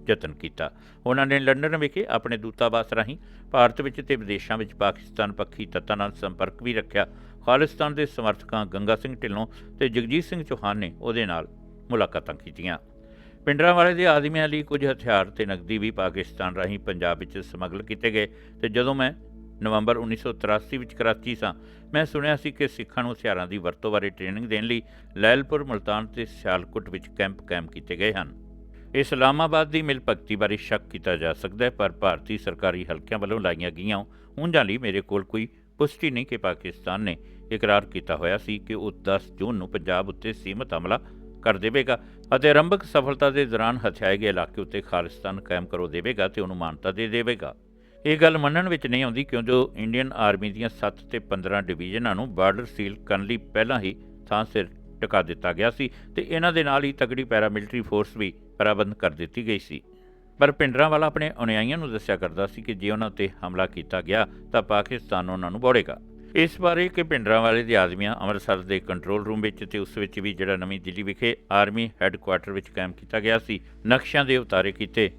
ਯਤਨ ਕੀਤਾ ਉਹਨਾਂ ਨੇ ਲੰਡਨ ਵਿਖੇ ਆਪਣੇ ਦੂਤਾਵਾਸ ਰਾਹੀਂ ਭਾਰਤ ਵਿੱਚ ਤੇ ਵਿਦੇਸ਼ਾਂ ਵਿੱਚ ਪਾਕਿਸਤਾਨ ਪੱਖੀ ਤੱਤਾਂ ਨਾਲ ਸੰਪਰਕ ਵੀ ਰੱਖਿਆ ਖਾਲਿਸਤਾਨ ਦੇ ਸਮਰਥਕਾਂ ਗੰਗਾ ਸਿੰਘ ਢਿੱਲੋਂ ਤੇ ਜਗਜੀਤ ਸਿੰਘ ਚੌਹਾਨ ਨੇ ਉਹਦੇ ਨਾਲ ਮੁਲਾਕਾਤਾਂ ਕੀਤੀਆਂ ਪਿੰਡਰਾਂ ਵਾਲੇ ਦੇ ਆਦਮੀਆਂ ਲਈ ਕੁਝ ਹਥਿਆਰ ਤੇ ਨਕਦੀ ਵੀ ਪਾਕਿਸਤਾਨ ਰਾਹੀਂ ਪੰਜਾਬ ਵਿੱਚ ਸਮਗਲ ਕੀਤੇ ਗਏ ਤੇ ਜਦੋਂ ਮੈਂ ਨਵੰਬਰ 1983 ਵਿੱਚ ਕਰਾਚੀ ਸਾਂ। ਮੈਂ ਸੁਣਿਆ ਸੀ ਕਿ ਸਿੱਖਾਂ ਨੂੰ ਹਥਿਆਰਾਂ ਦੀ ਵਰਤੋਂ ਬਾਰੇ ਟ੍ਰੇਨਿੰਗ ਦੇਣ ਲਈ ਲੈਲਪੁਰ ਮੁਲਤਾਨ ਤੇ ਸਿਆਲਕੋਟ ਵਿੱਚ ਕੈਂਪ ਕਾਇਮ ਕੀਤੇ ਗਏ ਹਨ। ਇਸਲਾਮਾਬਾਦ ਦੀ ਮਿਲ ਭਗਤੀ ਬਾਰੇ ਸ਼ੱਕ ਕੀਤਾ ਜਾ ਸਕਦਾ ਹੈ, ਪਰ ਭਾਰਤੀ ਸਰਕਾਰੀ ਹਲਕਿਆਂ ਵੱਲੋਂ ਲਾਈਆਂ ਗਈਆਂ ਉਂਝਾਂ ਲਈ ਮੇਰੇ ਕੋਲ ਕੋਈ ਪੁਸ਼ਟੀ ਨਹੀਂ ਕਿ ਪਾਕਿਸਤਾਨ ਨੇ ਇਕਰਾਰ ਕੀਤਾ ਹੋਇਆ ਸੀ ਕਿ ਉਹ 10 ਜੂਨ ਨੂੰ ਪੰਜਾਬ ਉੱਤੇ ਸੀਮਤ ਹਮਲਾ ਕਰ ਦੇਵੇਗਾ ਅਤੇ ਆਰੰਭਕ ਸਫਲਤਾ ਦੇ ਦੌਰਾਨ ਹਥਿਆਏ ਗਏ ਇਲਾਕੇ ਉੱਤੇ ਖਾਲਿਸਤਾਨ ਕਾਇਮ ਕਰੋ ਦੇਵੇਗਾ ਤੇ ਉਹਨੂੰ ਮਾਨਤਾ ਦੇ ਦੇਵੇਗਾ। ਇਹ ਗੱਲ ਮੰਨਣ ਵਿੱਚ ਨਹੀਂ ਆਉਂਦੀ ਕਿਉਂ ਜੋ ਇੰਡੀਅਨ ਆਰਮੀ ਦੀਆਂ 7 ਤੇ 15 ਡਿਵੀਜ਼ਨਾਂ ਨੂੰ ਬਾਰਡਰ ਸੀਲ ਕਰਨ ਲਈ ਪਹਿਲਾਂ ਹੀ ਥਾਂ ਸਿਰ ਟਿਕਾ ਦਿੱਤਾ ਗਿਆ ਸੀ ਤੇ ਇਹਨਾਂ ਦੇ ਨਾਲ ਹੀ ਤਗੜੀ ਪੈਰਾਮਿਲਟਰੀ ਫੋਰਸ ਵੀ ਪ੍ਰਬੰਧ ਕਰ ਦਿੱਤੀ ਗਈ ਸੀ। ਪਰ ਪਿੰਡਰਾਂ ਵਾਲਾ ਆਪਣੇ ਅਨੁਯਾਈਆਂ ਨੂੰ ਦੱਸਿਆ ਕਰਦਾ ਸੀ ਕਿ ਜੇ ਉਹਨਾਂ ਤੇ ਹਮਲਾ ਕੀਤਾ ਗਿਆ ਤਾਂ ਪਾਕਿਸਤਾਨ ਉਹਨਾਂ ਨੂੰ ਬੋੜੇਗਾ। ਇਸ ਬਾਰੇ ਕਿ ਪਿੰਡਰਾਂ ਵਾਲੇ ਦੇ ਆਦਮੀਆਂ ਅੰਮ੍ਰਿਤਸਰ ਦੇ ਕੰਟਰੋਲ ਰੂਮ ਵਿੱਚ ਤੇ ਉਸ ਵਿੱਚ ਵੀ ਜਿਹੜਾ ਨਵੀਂ ਦਿੱਲੀ ਵਿਖੇ ਆਰਮੀ ਹੈੱਡਕੁਆਰਟਰ ਵਿੱਚ ਕਾਇਮ ਕੀਤਾ ਗਿਆ ਸੀ, ਨਕਸ਼ਿਆਂ ਦੇ ਉਤਾਰੇ ਕੀਤੇ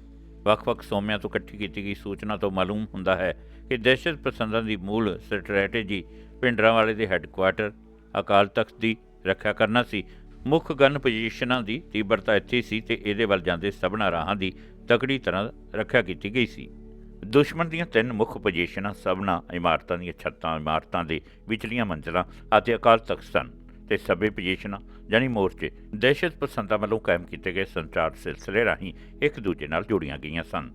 ਵੱਖ-ਵੱਖ ਸੋਮਿਆਂ ਤੋਂ ਇਕੱਠੀ ਕੀਤੀ ਗਈ ਸੂਚਨਾ ਤੋਂ ਮਾਲੂਮ ਹੁੰਦਾ ਹੈ ਕਿ ਦਹਿਸ਼ਤ ਪਸੰਦਾਂ ਦੀ ਮੂਲ ਸਟ੍ਰੈਟੇਜੀ ਪਿੰਡਰਾਂ ਵਾਲੇ ਦੇ ਹੈੱਡਕੁਆਰਟਰ ਅਕਾਲ ਤਖਤ ਦੀ ਰੱਖਿਆ ਕਰਨਾ ਸੀ, ਮੁੱਖ ਗਨ ਪੋਜੀਸ਼ਨਾਂ ਦੀ ਤੀਬਰਤਾ ਇੱਥੇ ਸੀ ਤੇ ਇਹਦੇ ਵੱਲ ਜਾਂਦੇ ਸਭਨਾ ਰਾਹਾਂ ਦੀ ਤਕੜੀ ਤਰ੍ਹਾਂ ਰੱਖਿਆ ਕੀਤੀ ਗਈ ਸੀ। ਦੁਸ਼ਮਣ ਦੀਆਂ ਤਿੰਨ ਮੁੱਖ ਪੋਜੀਸ਼ਨਾਂ ਸਭਨਾ ਇਮਾਰਤਾਂ ਦੀਆਂ ਛੱਤਾਂ, ਇਮਾਰਤਾਂ ਦੇ ਵਿਚਲੀਆਂ ਮੰਜ਼ਲਾਂ ਅਤੇ ਅਕਾਲ ਤਖਤ ਸਨ ਤੇ ਸਭੇ ਪੋਜੀਸ਼ਨਾਂ ਯਾਨੀ ਮੋਰਚੇ ਦਹਿਸ਼ਤ ਪਸੰਦਾਂ ਵੱਲੋਂ ਕਾਇਮ ਕੀਤੇ ਗਏ ਸੰਚਾਰ ਸਿਲਸਿਲੇ ਰਾਹੀਂ ਇੱਕ ਦੂਜੇ ਨਾਲ ਜੁੜੀਆਂ ਗਈਆਂ ਸਨ।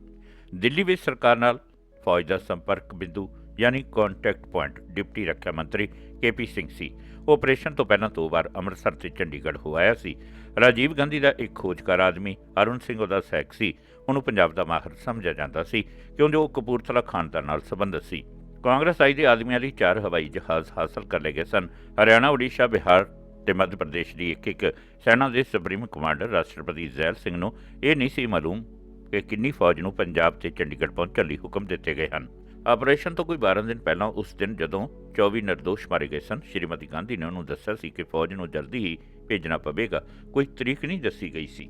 ਦਿੱਲੀ ਵਿੱਚ ਸਰਕਾਰ ਨਾਲ ਫੌਜ ਦਾ ਸੰਪਰਕ ਬਿੰਦੂ, ਯਾਨੀ ਕੰਟੈਕਟ ਪੁਆਇੰਟ ਡਿਪਟੀ ਰੱਖਿਆ ਮੰਤਰੀ ਕੇਪੀ ਸਿੰਘ ਸੀ। ਆਪਰੇਸ਼ਨ ਤੋਂ ਪਹਿਲਾਂ ਦੋ ਵਾਰ ਅੰਮ੍ਰਿਤਸਰ ਤੇ ਚੰਡੀਗੜ੍ਹ ਹੋ ਆਇਆ ਸੀ। ਰਾਜੀਵ ਗਾਂਧੀ ਦਾ ਇੱਕ ਖੋਜਕਾਰ ਆਦਮੀ ਅਰੁਣ ਸਿੰਘ ਉਹਦਾ ਸਹਾਇਕ ਸੀ। ਉਹਨੂੰ ਪੰਜਾਬ ਦਾ ਮਾਹਰ ਸਮਝਿਆ ਜਾਂਦਾ ਸੀ, ਕਿਉਂਕਿ ਉਹ ਕਪੂਰਥਲਾ ਖਾਨਦਾਨ ਨਾਲ ਸੰਬੰਧਿਤ ਸੀ। ਕਾਂਗਰਸ ਆਈ ਦੇ ਆਦਮੀਆਂ ਲਈ ਚਾਰ ਹਵਾਈ ਜਹਾਜ਼ ਹਾਸਲ ਕਰ ਲਏ ਗਏ ਸਨ। ਹਰਿਆਣਾ ਓਡੀਸ਼ਾ ਬਿਹਾਰ ਤੇ ਮੱਧ ਪ੍ਰਦੇਸ਼ ਦੀ ਇੱਕ ਇੱਕ ਸੈਨਾ ਦੇ ਸੁਪਰੀਮ ਕਮਾਂਡਰ ਰਾਸ਼ਟਰਪਤੀ ਜ਼ੈਲ ਸਿੰਘ ਨੂੰ ਇਹ ਨਹੀਂ ਸੀ ਮਾਲੂਮ ਕਿ ਕਿੰਨੀ ਫੌਜ ਨੂੰ ਪੰਜਾਬ ਤੇ ਚੰਡੀਗੜ੍ਹ ਪਹੁੰਚਣ ਲਈ ਹੁਕਮ ਦਿੱਤੇ ਗਏ ਹਨ। ਆਪਰੇਸ਼ਨ ਤੋਂ ਕੋਈ 12 ਦਿਨ ਪਹਿਲਾਂ ਉਸ ਦਿਨ ਜਦੋਂ 24 ਨਿਰਦੋਸ਼ ਮਾਰੇ ਗਏ ਸਨ, ਸ਼੍ਰੀਮਤੀ ਗਾਂਧੀ ਨੇ ਉਹਨੂੰ ਦੱਸਿਆ ਸੀ ਕਿ ਫੌਜ ਨੂੰ ਜਲਦੀ ਹੀ ਭੇਜਣਾ ਪਵੇਗਾ। ਕੋਈ ਤਰੀਕ ਨਹੀਂ ਦੱਸੀ ਗਈ ਸੀ।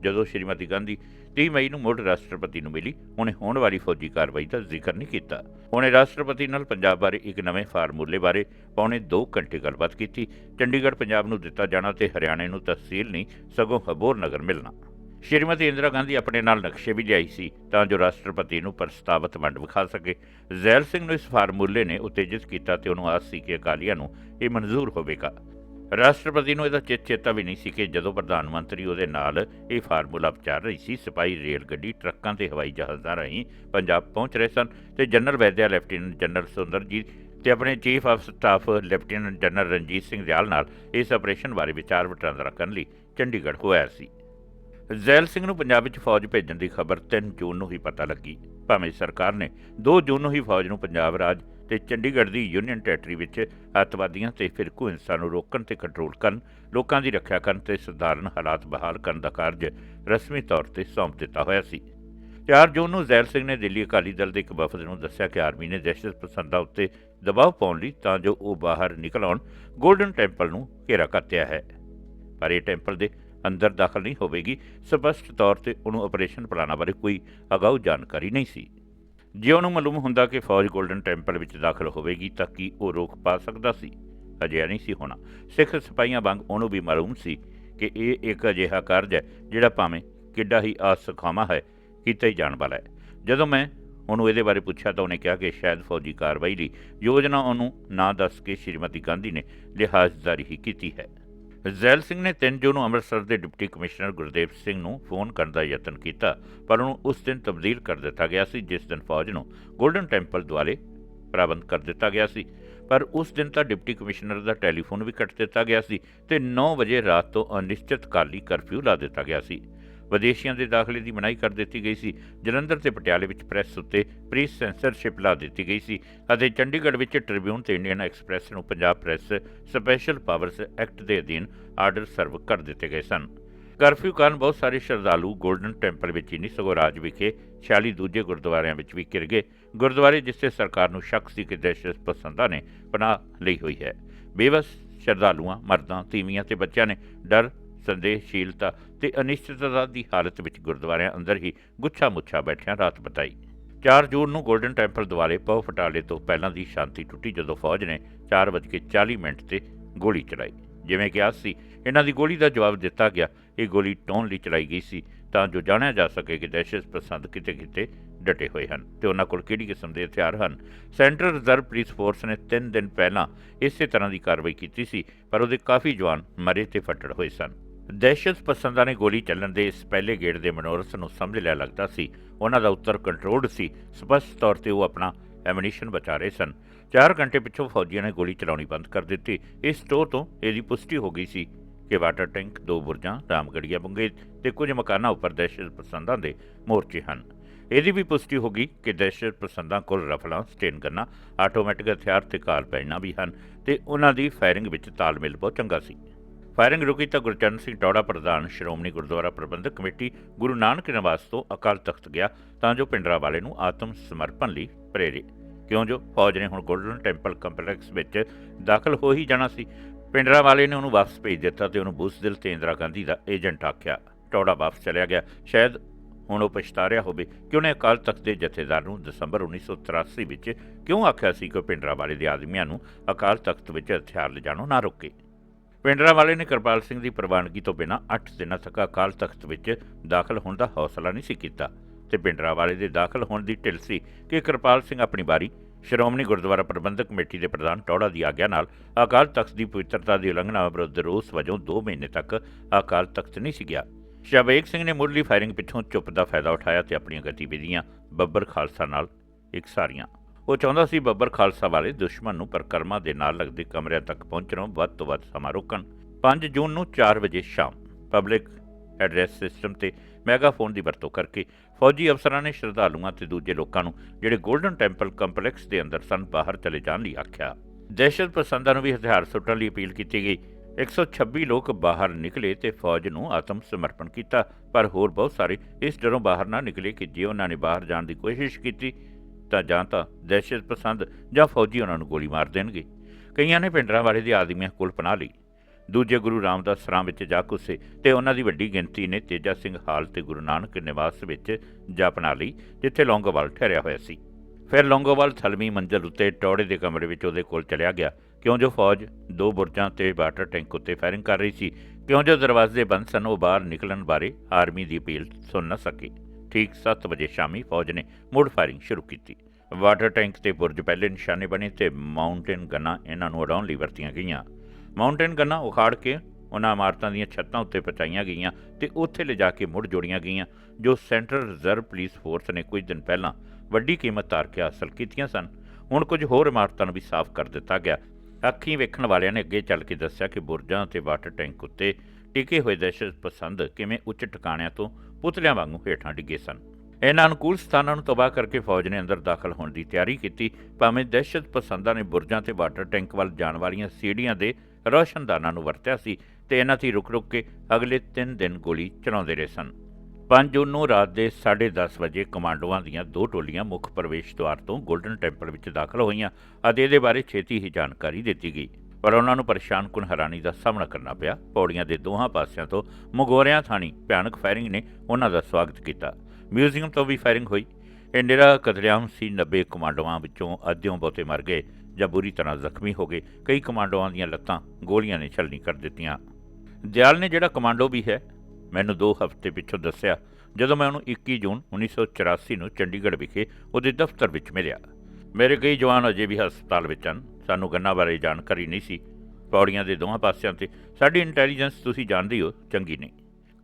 ਜਦੋਂ ਸ਼੍ਰੀਮਤੀ ਗਾਂਧੀ 30 ਮਈ ਨੂੰ ਮੁੜ ਰਾਸ਼ਟਰਪਤੀ ਨੂੰ ਮਿਲੀ। ਉਹਨੇ ਹੋਣ ਵਾਲੀ ਫੌਜੀ ਕਾਰਵਾਈ ਦਾ ਜ਼ਿਕਰ ਨਹੀਂ ਕੀਤਾ। ਉਹਨੇ ਰਾਸ਼ਟਰਪਤੀ ਨਾਲ ਪੰਜਾਬ ਬਾਰੇ ਇੱਕ ਨਵੇਂ ਫਾਰਮੂਲੇ ਬਾਰੇ ਪੌਣੇ 2 ਘੰਟੇ ਗੱਲਬਾਤ ਕੀਤੀ। ਚੰਡੀਗੜ੍ਹ ਪੰਜਾਬ ਨੂੰ ਦਿੱਤਾ ਜਾਣਾ ਤੇ ਹਰਿਆਣੇ ਨੂੰ ਤਹਿਸੀਲ ਨਹੀਂ, ਸਗੋਂ ਹਬੋਰ ਨਗਰ ਮਿਲਣਾ। ਸ਼੍ਰੀਮਤੀ ਇੰਦਰਾ ਗਾਂਧੀ ਆਪਣੇ ਨਾਲ ਨਕਸ਼ੇ ਵੀ ਲਿਆਈ ਸੀ, ਤਾਂ ਜੋ ਰਾਸ਼ਟਰਪਤੀ ਨੂੰ ਪ੍ਰਸਤਾਵਤ ਵੰਡ ਵਿਖਾ ਸਕੇ। ਜ਼ੈਲ ਸਿੰਘ ਨੂੰ ਇਸ ਫਾਰਮੂਲੇ ਨੇ ਉਤੇਜਿਤ ਕੀਤਾ ਤੇ ਉਹਨੂੰ ਆਸ ਸੀ ਕਿ ਅਕਾਲੀਆਂ ਨੂੰ ਇਹ ਮਨਜ਼ੂਰ ਹੋਵੇਗਾ। ਰਾਸ਼ਟਰਪਤੀ ਨੂੰ ਇਹਦਾ ਚੇਤ ਚੇਤਾ ਵੀ ਨਹੀਂ ਸੀ ਕਿ ਜਦੋਂ ਪ੍ਰਧਾਨ ਮੰਤਰੀ ਉਹਦੇ ਨਾਲ ਇਹ ਫਾਰਮੂਲਾ ਵਿਚਾਰ ਰਹੀ ਸੀ, ਸਿਪਾਹੀ ਰੇਲ ਗੱਡੀ ਟਰੱਕਾਂ ਤੇ ਹਵਾਈ ਜਹਾਜ਼ਾਂ ਰਾਹੀਂ ਪੰਜਾਬ ਪਹੁੰਚ ਰਹੇ ਸਨ ਤੇ general Vaidya lieutenant general Sundarjit ਤੇ ਆਪਣੇ chief of staff lieutenant general Ranjit Singh Dayal ਨਾਲ ਇਸ ਆਪਰੇਸ਼ਨ ਬਾਰੇ ਵਿਚਾਰ ਵਟਾਂਦਰਾ ਕਰਨ ਲਈ ਚੰਡੀਗੜ੍ਹ ਹੋਇਆ ਸੀ। ਜ਼ੈਲ ਸਿੰਘ ਨੂੰ ਪੰਜਾਬ ਵਿੱਚ ਫੌਜ ਭੇਜਣ ਦੀ ਖਬਰ 3 ਜੂਨ ਨੂੰ ਹੀ ਪਤਾ ਲੱਗੀ। ਭਾਵੇਂ ਸਰਕਾਰ ਨੇ 2 ਜੂਨ ਨੂੰ ਹੀ ਫੌਜ ਨੂੰ ਪੰਜਾਬ ਰਾਜ ਤੇ ਚੰਡੀਗੜ੍ਹ ਦੀ ਯੂਨੀਅਨ ਟੈਰੀਟਰੀ ਵਿੱਚ ਅੱਤਵਾਦੀਆਂ ਤੇ ਫਿਰਕੂ ਹਿੰਸਾ ਨੂੰ ਰੋਕਣ ਤੇ ਕੰਟਰੋਲ ਕਰਨ, ਲੋਕਾਂ ਦੀ ਰੱਖਿਆ ਕਰਨ ਤੇ ਸਧਾਰਨ ਹਾਲਾਤ ਬਹਾਲ ਕਰਨ ਦਾ ਕਾਰਜ ਰਸਮੀ ਤੌਰ ਤੇ ਸੌਂਪ ਦਿੱਤਾ ਹੋਇਆ ਸੀ। 4 ਜੂਨ ਨੂੰ ਜ਼ੈਲ ਸਿੰਘ ਨੇ ਦਿੱਲੀ ਅਕਾਲੀ ਦਲ ਦੇ ਇੱਕ ਵਫਦ ਨੂੰ ਦੱਸਿਆ ਕਿ ਆਰਮੀ ਨੇ ਦਹਿਸ਼ਤ ਪਸੰਦਾਂ ਉੱਤੇ ਦਬਾਅ ਪਾਉਣ ਲਈ ਤਾਂ ਜੋ ਉਹ ਬਾਹਰ ਨਿਕਲ ਆਉਣ ਗੋਲਡਨ ਟੈਂਪਲ ਨੂੰ ਘੇਰਾ ਕੱਤਿਆ ਹੈ। ਪਰ ਇਹ ਟੈਂਪਲ ਦੇ ਅੰਦਰ ਦਾਖਲ ਨਹੀਂ ਹੋਵੇਗੀ। ਸਪਸ਼ਟ ਤੌਰ ਤੇ ਉਹਨੂੰ ਆਪਰੇਸ਼ਨ ਪਲਾਨਾਂ ਬਾਰੇ ਕੋਈ ਅਗਾਊ ਜਾਣਕਾਰੀ ਨਹੀਂ ਸੀ। ਜੇ ਉਹਨੂੰ ਮਾਲੂਮ ਹੁੰਦਾ ਕਿ ਫੌਜ ਗੋਲਡਨ ਟੈਂਪਲ ਵਿੱਚ ਦਾਖਲ ਹੋਵੇਗੀ, ਤਾਂ ਕੀ ਉਹ ਰੋਕ ਪਾ ਸਕਦਾ ਸੀ? ਅਜਿਹਾ ਨਹੀਂ ਸੀ ਹੋਣਾ। ਸਿੱਖ ਸਿਪਾਹੀਆਂ ਵਾਂਗ ਉਹਨੂੰ ਵੀ ਮਾਲੂਮ ਸੀ ਕਿ ਇਹ ਇੱਕ ਅਜਿਹਾ ਕਾਰਜ ਹੈ, ਜਿਹੜਾ ਭਾਵੇਂ ਕਿੱਡਾ ਹੀ ਆਸਖਾਮਾ ਹੈ, ਕੀਤਾ ਹੀ ਜਾਣ ਵਾਲਾ ਹੈ। ਜਦੋਂ ਮੈਂ ਉਹਨੂੰ ਇਹਦੇ ਬਾਰੇ ਪੁੱਛਿਆ ਤਾਂ ਉਹਨੇ ਕਿਹਾ ਕਿ ਸ਼ਾਇਦ ਫੌਜੀ ਕਾਰਵਾਈ ਲਈ ਯੋਜਨਾ ਉਹਨੂੰ ਨਾ ਦੱਸ ਕੇ ਸ਼੍ਰੀਮਤੀ ਗਾਂਧੀ ਨੇ ਲਿਹਾਜ਼ਦਾਰੀ ਹੀ ਕੀਤੀ ਹੈ। ਜ਼ੈਲ ਸਿੰਘ ਨੇ 3 ਜੂਨ ਨੂੰ ਅੰਮ੍ਰਿਤਸਰ ਦੇ ਡਿਪਟੀ ਕਮਿਸ਼ਨਰ ਗੁਰਦੇਵ ਸਿੰਘ ਨੂੰ ਫੋਨ ਕਰਨ ਦਾ ਯਤਨ ਕੀਤਾ, ਪਰ ਉਹਨੂੰ ਉਸ ਦਿਨ ਤਬਦੀਲ ਕਰ ਦਿੱਤਾ ਗਿਆ ਸੀ, ਜਿਸ ਦਿਨ ਫੌਜ ਨੂੰ ਗੋਲਡਨ ਟੈਂਪਲ ਦੁਆਲੇ ਪ੍ਰਬੰਧ ਕਰ ਦਿੱਤਾ ਗਿਆ ਸੀ। ਪਰ ਉਸ ਦਿਨ ਤਾਂ ਡਿਪਟੀ ਕਮਿਸ਼ਨਰ ਦਾ ਟੈਲੀਫੋਨ ਵੀ ਕੱਟ ਦਿੱਤਾ ਗਿਆ ਸੀ ਤੇ 9 ਵਜੇ ਰਾਤ ਤੋਂ ਅਨਿਸ਼ਚਿਤਕਾਲੀ ਕਰਫਿਊ ਲਾ ਦਿੱਤਾ ਗਿਆ ਸੀ। ਵਿਦੇਸ਼ੀਆਂ ਦੇ ਦਾਖਲੇ ਦੀ ਮਨਾਹੀ ਕਰ ਦਿੱਤੀ ਗਈ ਸੀ। ਜਲੰਧਰ ਤੇ ਪਟਿਆਲੇ ਵਿੱਚ ਪ੍ਰੈਸ ਉੱਤੇ ਪ੍ਰੀ ਸੈਂਸਰਸ਼ਿਪ ਲਾ ਦਿੱਤੀ ਗਈ ਸੀ ਅਤੇ ਚੰਡੀਗੜ੍ਹ ਵਿੱਚ ਟ੍ਰਿਬਿਊਨ ਤੇ ਇੰਡੀਅਨ ਐਕਸਪ੍ਰੈਸ ਨੂੰ Punjab press special powers act ਦੇ ਅਧੀਨ ਆਰਡਰ ਸਰਵ ਕਰ ਦਿੱਤੇ ਗਏ ਸਨ। ਕਰਫਿਊ ਕਾਰਨ ਬਹੁਤ ਸਾਰੇ ਸ਼ਰਧਾਲੂ 골ਡਨ ਟੈਂਪਲ ਵਿੱਚ ਹੀ ਨਹੀਂ, ਸਗੋਂ ਰਾਜ ਵਿਖੇ 46 ਦੂਜੇ ਗੁਰਦੁਆਰਿਆਂ ਵਿੱਚ ਵੀ ਘਿਰ ਗਏ। ਗੁਰਦੁਆਰੇ ਜਿਸ ਤੇ ਸਰਕਾਰ ਨੂੰ ਸ਼ੱਕ ਸੀ ਕਿ ਦਹਿਸ਼ਤ ਪਸੰਦਾਂ ਨੇ ਪਨਾਹ ਲਈ ਹੋਈ ਹੈ। ਬੇਵਸ ਸ਼ਰਧਾਲੂਆਂ, ਮਰਦਾਂ, ਤੀਵੀਆਂ ਤੇ ਬੱਚਿਆਂ ਨੇ ਡਰ ਸੰਦੇਹਸ਼ੀਲਤਾ ਤੇ ਅਨਿਸ਼ਚਿਤਤਾ ਦੀ ਹਾਲਤ ਵਿੱਚ ਗੁਰਦੁਆਰਿਆਂ ਅੰਦਰ ਹੀ ਗੁੱਛਾ ਮੁੱਛਾ ਬੈਠਿਆਂ ਰਾਤ ਬਿਤਾਈ। 4 ਜੂਨ ਨੂੰ 골ਡਨ ਟੈਂਪਲ ਦੁਆਲੇ ਪਉ ਫਟਾਲੇ ਤੋਂ ਪਹਿਲਾਂ ਦੀ ਸ਼ਾਂਤੀ ਟੁੱਟੀ ਜਦੋਂ ਫੌਜ ਨੇ 4:40 ਮਿੰਟ ਤੇ ਗੋਲੀ ਚਲਾਈ। ਜਿਵੇਂ ਕਿ ਆਸ ਸੀ, ਇਹਨਾਂ ਦੀ ਗੋਲੀ ਦਾ ਜਵਾਬ ਦਿੱਤਾ ਗਿਆ। ਇਹ ਗੋਲੀ ਟੌਨ ਲਈ ਚਲਾਈ ਗਈ ਸੀ, ਤਾਂ ਜੋ ਜਾਣਿਆ ਜਾ ਸਕੇ ਕਿ ਦਹਿਸ਼ਤ ਪਸੰਦ ਕਿਤੇ-ਕਿਤੇ ਡਟੇ ਹੋਏ ਹਨ ਤੇ ਉਹਨਾਂ ਕੋਲ ਕਿਹੜੀ ਕਿਸਮ ਦੇ ਹਥਿਆਰ ਹਨ। ਸੈਂਟਰਲ ਰਿਜ਼ਰਵ ਪੁਲਿਸ ਫੋਰਸ ਨੇ 3 ਦਿਨ ਪਹਿਲਾਂ ਇਸੇ ਤਰ੍ਹਾਂ ਦੀ ਕਾਰਵਾਈ ਕੀਤੀ ਸੀ, ਪਰ ਉਹਦੇ ਕਾਫੀ ਜਵਾਨ ਮਰੇ ਤੇ ਫੱਟੜ ਹੋਏ ਸਨ। ਦਹਿਸ਼ਤ ਪਸੰਦਾਂ ਨੇ ਗੋਲੀ ਚੱਲਣ ਦੇ ਇਸ ਪਹਿਲੇ ਗੇੜ ਦੇ ਮਨੋਰਥ ਨੂੰ ਸਮਝ ਲਿਆ ਲੱਗਦਾ ਸੀ। ਉਹਨਾਂ ਦਾ ਉੱਤਰ ਕੰਟਰੋਲਡ ਸੀ। ਸਪਸ਼ਟ ਤੌਰ ਤੇ ਉਹ ਆਪਣਾ ਐਮਨੀਸ਼ਨ ਬਚਾ ਰਹੇ ਸਨ। 4 ਘੰਟੇ ਪਿੱਛੋਂ ਫੌਜੀਆਂ ਨੇ ਗੋਲੀ ਚਲਾਉਣੀ ਬੰਦ ਕਰ ਦਿੱਤੀ। ਇਸ ਸਟੋਰ ਤੋਂ ਇਹਦੀ ਪੁਸ਼ਟੀ ਹੋ ਗਈ ਸੀ ਕਿ ਵਾਟਰ ਟੈਂਕ, ਦੋ ਬੁਰਜਾਂ, ਰਾਮਗੜੀਆ ਬੰਗੇ ਤੇ ਕੁਝ ਮਕਾਨਾਂ ਉੱਪਰ ਦਹਿਸ਼ਤ ਪਸੰਦਾਂ ਦੇ ਮੋਰਚੇ ਹਨ। ਇਹਦੀ ਵੀ ਪੁਸ਼ਟੀ ਹੋ ਗਈ ਕਿ ਦਹਿਸ਼ਤ ਪਸੰਦਾਂ ਕੋਲ ਰਫਲਾਂ, ਸਟੇਨ ਕਰਨਾ ਆਟੋਮੈਟਿਕ ਹਥਿਆਰ ਤੇ ਕਾਲ ਪੈਣਾ ਵੀ ਹਨ ਤੇ ਉਹਨਾਂ ਦੀ ਫਾਇਰਿੰਗ ਵਿੱਚ ਤਾਲਮੇਲ ਬਹੁਤ ਚੰਗਾ ਸੀ। ਫਾਇਰਿੰਗ ਰੁਕੀ ਤਾਂ ਗੁਰਚਰਨ ਸਿੰਘ ਟੌੜਾ ਪ੍ਰਧਾਨ, ਸ਼੍ਰੋਮਣੀ ਗੁਰਦੁਆਰਾ ਪ੍ਰਬੰਧਕ ਕਮੇਟੀ ਗੁਰੂ ਨਾਨਕ ਨਿਵਾਸ ਤੋਂ ਅਕਾਲ ਤਖਤ ਗਿਆ ਤਾਂ ਜੋ ਪਿੰਡਰਾ ਵਾਲੇ ਨੂੰ ਆਤਮ ਸਮਰਪਣ ਲਈ ਪ੍ਰੇਰੇ ਕਿਉਂ ਜੋ ਫੌਜ ਨੇ ਹੁਣ ਗੋਲਡਨ ਟੈਂਪਲ ਕੰਪਲੈਕਸ ਵਿੱਚ ਦਾਖਲ ਹੋ ਹੀ ਜਾਣਾ ਸੀ। ਪਿੰਡਰਾ ਵਾਲੇ ਨੇ ਉਹਨੂੰ ਵਾਪਸ ਭੇਜ ਦਿੱਤਾ ਤੇ ਉਹਨੂੰ ਬੁਜ਼ਦਿਲ ਤੇ ਇੰਦਰਾ ਗਾਂਧੀ ਦਾ ਏਜੰਟ ਆਖਿਆ। ਟੌੜਾ ਵਾਪਸ ਚਲਿਆ ਗਿਆ। ਸ਼ਾਇਦ ਹੁਣ ਉਹ ਪਛਤਾ ਰਿਹਾ ਹੋਵੇ ਕਿ ਉਹਨੇ ਅਕਾਲ ਤਖਤ ਦੇ ਜਥੇਦਾਰ ਨੂੰ ਦਸੰਬਰ 1983 ਵਿੱਚ ਕਿਉਂ ਆਖਿਆ ਸੀ ਕਿ ਉਹ ਪਿੰਡਰਾ ਵਾਲੇ ਦੇ ਆਦਮੀਆਂ ਨੂੰ ਅਕਾਲ ਤਖਤ ਵਿੱਚ ਹਥਿਆਰ ਲਿਜਾਣੋਂ ਨਾ ਰੋਕੇ? ਪਿੰਡਰਾ ਵਾਲੇ ਨੇ ਕਿਰਪਾਲ ਸਿੰਘ ਦੀ ਪ੍ਰਵਾਨਗੀ ਤੋਂ ਬਿਨਾਂ 8 ਦਿਨਾਂ ਤੱਕ ਅਕਾਲ ਤਖਤ ਵਿੱਚ ਦਾਖਲ ਹੋਣ ਦਾ ਹੌਸਲਾ ਨਹੀਂ ਸੀ ਕੀਤਾ ਤੇ ਪਿੰਡਰਾ ਵਾਲੇ ਦੇ ਦਾਖਲ ਹੋਣ ਦੀ ਢਿੱਲ ਸੀ ਕਿ ਕਿਰਪਾਲ ਸਿੰਘ ਆਪਣੀ ਵਾਰੀ ਸ਼੍ਰੋਮਣੀ ਗੁਰਦੁਆਰਾ ਪ੍ਰਬੰਧਕ ਕਮੇਟੀ ਦੇ ਪ੍ਰਧਾਨ ਟੌੜਾ ਦੀ ਆਗਿਆ ਨਾਲ ਅਕਾਲ ਤਖਤ ਦੀ ਪਵਿੱਤਰਤਾ ਦੀ ਉਲੰਘਣਾ ਵਿਰੁੱਧ ਰੋਸ ਵਜੋਂ 2 ਮਹੀਨੇ ਤੱਕ ਅਕਾਲ ਤਖਤ ਨਹੀਂ ਸੀ ਗਿਆ। ਸ਼ਾਬੇਗ ਸਿੰਘ ਨੇ ਮੁੱਢਲੀ ਫਾਇਰਿੰਗ ਪਿੱਛੋਂ ਚੁੱਪ ਦਾ ਫਾਇਦਾ ਉਠਾਇਆ ਤੇ ਆਪਣੀਆਂ ਗਤੀਵਿਧੀਆਂ ਬੱਬਰ ਖਾਲਸਾ ਨਾਲ ਇਕਸਾਰੀਆਂ ਉਹ ਚਾਹੁੰਦਾ ਸੀ ਬੱਬਰ ਖਾਲਸਾ ਵਾਲੇ ਦੁਸ਼ਮਣ ਨੂੰ ਪਰਕਰਮਾ ਦੇ ਨਾਲ ਲੱਗਦੇ ਕਮਰਿਆਂ ਤੱਕ ਪਹੁੰਚਣੋਂ ਵੱਧ ਤੋਂ ਵੱਧ ਸਮਾਂ ਰੋਕਣ। 5 ਜੂਨ ਨੂੰ 4 ਵਜੇ ਸ਼ਾਮ ਪਬਲਿਕ ਐਡਰੈਸ ਸਿਸਟਮ ਤੇ ਮੈਗਾਫੋਨ ਦੀ ਵਰਤੋਂ ਕਰਕੇ ਫੌਜੀ ਅਫਸਰਾਂ ਨੇ ਸ਼ਰਧਾਲੂਆਂ ਤੇ ਦੂਜੇ ਲੋਕਾਂ ਨੂੰ ਜਿਹੜੇ 골ਡਨ ਟੈਂਪਲ ਕੰਪਲੈਕਸ ਦੇ ਅੰਦਰ ਸਨ ਬਾਹਰ ਚਲੇ ਜਾਣ ਲਈ ਆਖਿਆ। ਦਹਿਸ਼ਤ ਪਸੰਦਾਂ ਨੂੰ ਵੀ ਹਥਿਆਰ ਸੁੱਟਣ ਲਈ ਅਪੀਲ ਕੀਤੀ ਗਈ। 126 ਲੋਕ ਬਾਹਰ ਨਿਕਲੇ ਤੇ ਫੌਜ ਨੂੰ ਆਤਮ ਸਮਰਪਣ ਕੀਤਾ, ਪਰ ਹੋਰ ਬਹੁਤ ਸਾਰੇ ਇਸ ਡਰੋਂ ਬਾਹਰ ਨਾ ਨਿਕਲੇ ਕਿ ਜੇ ਉਹਨਾਂ ਨੇ ਬਾਹਰ ਜਾਣ ਦੀ ਕੋਸ਼ਿਸ਼ ਕੀਤੀ ਤਾਂ ਜਾਂ ਤਾਂ ਦਹਿਸ਼ਤ ਪਸੰਦ ਜਾਂ ਫੌਜੀ ਉਹਨਾਂ ਨੂੰ ਗੋਲੀ ਮਾਰ ਦੇਣਗੇ। ਕਈਆਂ ਨੇ ਪਿੰਡਰਾਂ ਵਾਲੇ ਦੇ ਆਦਮੀਆਂ ਕੋਲ ਪਨਾਹ ਲਈ। ਦੂਜੇ ਗੁਰੂ ਰਾਮਦਾਸ ਸਰਾਂ ਵਿੱਚ ਜਾ ਘੁੱਸੇ ਤੇ ਉਹਨਾਂ ਦੀ ਵੱਡੀ ਗਿਣਤੀ ਨੇ ਤੇਜਾ ਸਿੰਘ ਹਾਲ ਤੇ ਗੁਰੂ ਨਾਨਕ ਨਿਵਾਸ ਵਿੱਚ ਜਾ ਪਨਾਹ ਲਈ, ਜਿੱਥੇ ਲੌਂਗੋਵਾਲ ਠਹਿਰਿਆ ਹੋਇਆ ਸੀ। ਫਿਰ ਲੌਂਗੋਵਾਲ ਥਲਵੀਂ ਮੰਜ਼ਲ ਉੱਤੇ ਟੌੜੇ ਦੇ ਕਮਰੇ ਵਿੱਚ ਉਹਦੇ ਕੋਲ ਚਲਿਆ ਗਿਆ। ਕਿਉਂ ਜੋ ਫੌਜ, ਦੋ ਬੁਰਜਾਂ ਤੇ ਵਾਟਰ ਟੈਂਕ ਉੱਤੇ ਫਾਇਰਿੰਗ ਕਰ ਰਹੀ ਸੀ, ਕਿਉਂ ਜੋ ਦਰਵਾਜ਼ੇ ਬੰਦ ਸਨ, ਉਹ ਬਾਹਰ ਨਿਕਲਣ ਬਾਰੇ ਆਰਮੀ ਦੀ ਅਪੀਲ ਸੁਣ ਨਾ ਸਕੇ। ਠੀਕ 7 ਵਜੇ ਸ਼ਾਮੀ ਫੌਜ ਨੇ ਮੁੜ ਫਾਇਰਿੰਗ ਸ਼ੁਰੂ ਕੀਤੀ। ਵਾਟਰ ਟੈਂਕ ਤੇ ਬੁਰਜ ਪਹਿਲੇ ਨਿਸ਼ਾਨੇ ਬਣੇ ਤੇ ਮਾਊਂਟੇਨ ਗਨਾਂ ਇਹਨਾਂ ਨੂੰ ਉਡਾਉਣ ਲਈ ਵਰਤੀਆਂ ਗਈਆਂ। ਮਾਊਂਟੇਨ ਗਨਾਂ ਉਖਾੜ ਕੇ ਉਹਨਾਂ ਇਮਾਰਤਾਂ ਦੀਆਂ ਛੱਤਾਂ ਉੱਤੇ ਪਹੁੰਚਾਈਆਂ ਗਈਆਂ ਤੇ ਉੱਥੇ ਲਿਜਾ ਕੇ ਮੁੜ ਜੋੜੀਆਂ ਗਈਆਂ, ਜੋ ਸੈਂਟਰਲ ਰਿਜ਼ਰਵ ਪੁਲਿਸ ਫੋਰਸ ਨੇ ਕੁਝ ਦਿਨ ਪਹਿਲਾਂ ਵੱਡੀ ਕੀਮਤ ਤਾਰ ਕੇ ਹਾਸਲ ਕੀਤੀਆਂ ਸਨ। ਹੁਣ ਕੁਝ ਹੋਰ ਇਮਾਰਤਾਂ ਨੂੰ ਵੀ ਸਾਫ਼ ਕਰ ਦਿੱਤਾ ਗਿਆ। ਅੱਖੀਂ ਵੇਖਣ ਵਾਲਿਆਂ ਨੇ ਅੱਗੇ ਚੱਲ ਕੇ ਦੱਸਿਆ ਕਿ ਬੁਰਜਾਂ ਤੇ ਵਾਟਰ ਟੈਂਕ ਉੱਤੇ ਟਿਕੇ ਹੋਏ ਦਹਿਸ਼ਤ ਪਸੰਦ ਕਿਵੇਂ ਉੱਚ ਟਿਕਾਣਿਆਂ ਤੋਂ ਪੁਤਲਿਆਂ ਵਾਂਗੂ ਹੇਠਾਂ ਡਿੱਗੇ ਸਨ। ਇਹਨਾਂ ਅਨੁਕੂਲ ਸਥਾਨਾਂ ਨੂੰ ਤਬਾਹ ਕਰਕੇ ਫੌਜ ਨੇ ਅੰਦਰ ਦਾਖਲ ਹੋਣ ਦੀ ਤਿਆਰੀ ਕੀਤੀ। ਭਾਵੇਂ ਦਹਿਸ਼ਤ ਪਸੰਦਾਂ ਨੇ ਬੁਰਜਾਂ ਤੇ ਵਾਟਰ ਟੈਂਕ ਵੱਲ ਜਾਣ ਵਾਲੀਆਂ ਸੀੜੀਆਂ ਦੇ ਰੋਸ਼ਨਦਾਨਾਂ ਨੂੰ ਵਰਤਿਆ ਸੀ ਤੇ ਇਹਨਾਂ 'ਤੇ ਰੁਕ-ਰੁਕ ਕੇ ਅਗਲੇ 3 ਦਿਨ ਗੋਲੀ ਚਲਾਉਂਦੇ ਰਹੇ ਸਨ। 5 ਜੂਨ ਨੂੰ ਰਾਤ ਦੇ 10:30 ਵਜੇ ਕਮਾਂਡੋਆਂ ਦੀਆਂ ਦੋ ਟੋਲੀਆਂ ਮੁੱਖ ਪ੍ਰਵੇਸ਼ ਦੁਆਰ ਤੋਂ 골ਡਨ ਟੈਂਪਲ ਵਿੱਚ ਦਾਖਲ ਹੋਈਆਂ ਅਤੇ ਇਹਦੇ ਬਾਰੇ ਛੇਤੀ ਹੀ ਜਾਣਕਾਰੀ ਦਿੱਤੀ ਗਈ। ਪਰ ਉਹਨਾਂ ਨੂੰ ਪਰੇਸ਼ਾਨ ਕੁਨ ਹੈਰਾਨੀ ਦਾ ਸਾਹਮਣਾ ਕਰਨਾ ਪਿਆ। ਪੌੜੀਆਂ ਦੇ ਦੋਹਾਂ ਪਾਸਿਆਂ ਤੋਂ ਮਗੋਰਿਆਂ ਥਾਣੀ ਭਿਆਨਕ ਫਾਇਰਿੰਗ ਨੇ ਉਹਨਾਂ ਦਾ ਸਵਾਗਤ ਕੀਤਾ। ਮਿਊਜ਼ੀਅਮ ਤੋਂ ਵੀ ਫਾਇਰਿੰਗ ਹੋਈ। ਇਹ ਨਿਰਾ ਕਤਲੇਆਮ ਸੀ 90 ਕਮਾਂਡੋਆਂ ਵਿੱਚੋਂ ਅੱਧਿਓਂ ਬਹੁਤੇ ਮਰ ਗਏ ਜਾਂ ਬੁਰੀ ਤਰ੍ਹਾਂ ਜ਼ਖਮੀ ਹੋ ਗਏ। ਕਈ ਕਮਾਂਡੋਆਂ ਦੀਆਂ ਲੱਤਾਂ ਗੋਲੀਆਂ ਨੇ ਛਲਣੀ ਕਰ ਦਿੱਤੀਆਂ। ਦਿਆਲ ਨੇ ਜਿਹੜਾ ਕਮਾਂਡੋ ਵੀ ਹੈ, ਮੈਨੂੰ 2 ਹਫ਼ਤੇ ਪਿੱਛੋਂ ਦੱਸਿਆ, ਜਦੋਂ ਮੈਂ ਉਹਨੂੰ 21 ਜੂਨ 1984 ਨੂੰ ਚੰਡੀਗੜ੍ਹ ਵਿਖੇ ਉਹਦੇ ਦਫ਼ਤਰ ਵਿੱਚ ਮਿਲਿਆ। ਮੇਰੇ ਕਈ ਜਵਾਨ ਅਜੇ ਵੀ ਹਸਪਤਾਲ ਵਿੱਚ ਹਨ। ਸਾਨੂੰ ਗੰਨਾ ਬਾਰੇ ਜਾਣਕਾਰੀ ਨਹੀਂ ਸੀ। ਪੌੜੀਆਂ ਦੇ ਦੋਹਾਂ ਪਾਸਿਆਂ ਤੇ ਸਾਡੀ ਇੰਟੈਲੀਜੈਂਸ ਤੁਸੀਂ ਜਾਣਦੇ ਹੋ, ਚੰਗੀ ਨਹੀਂ।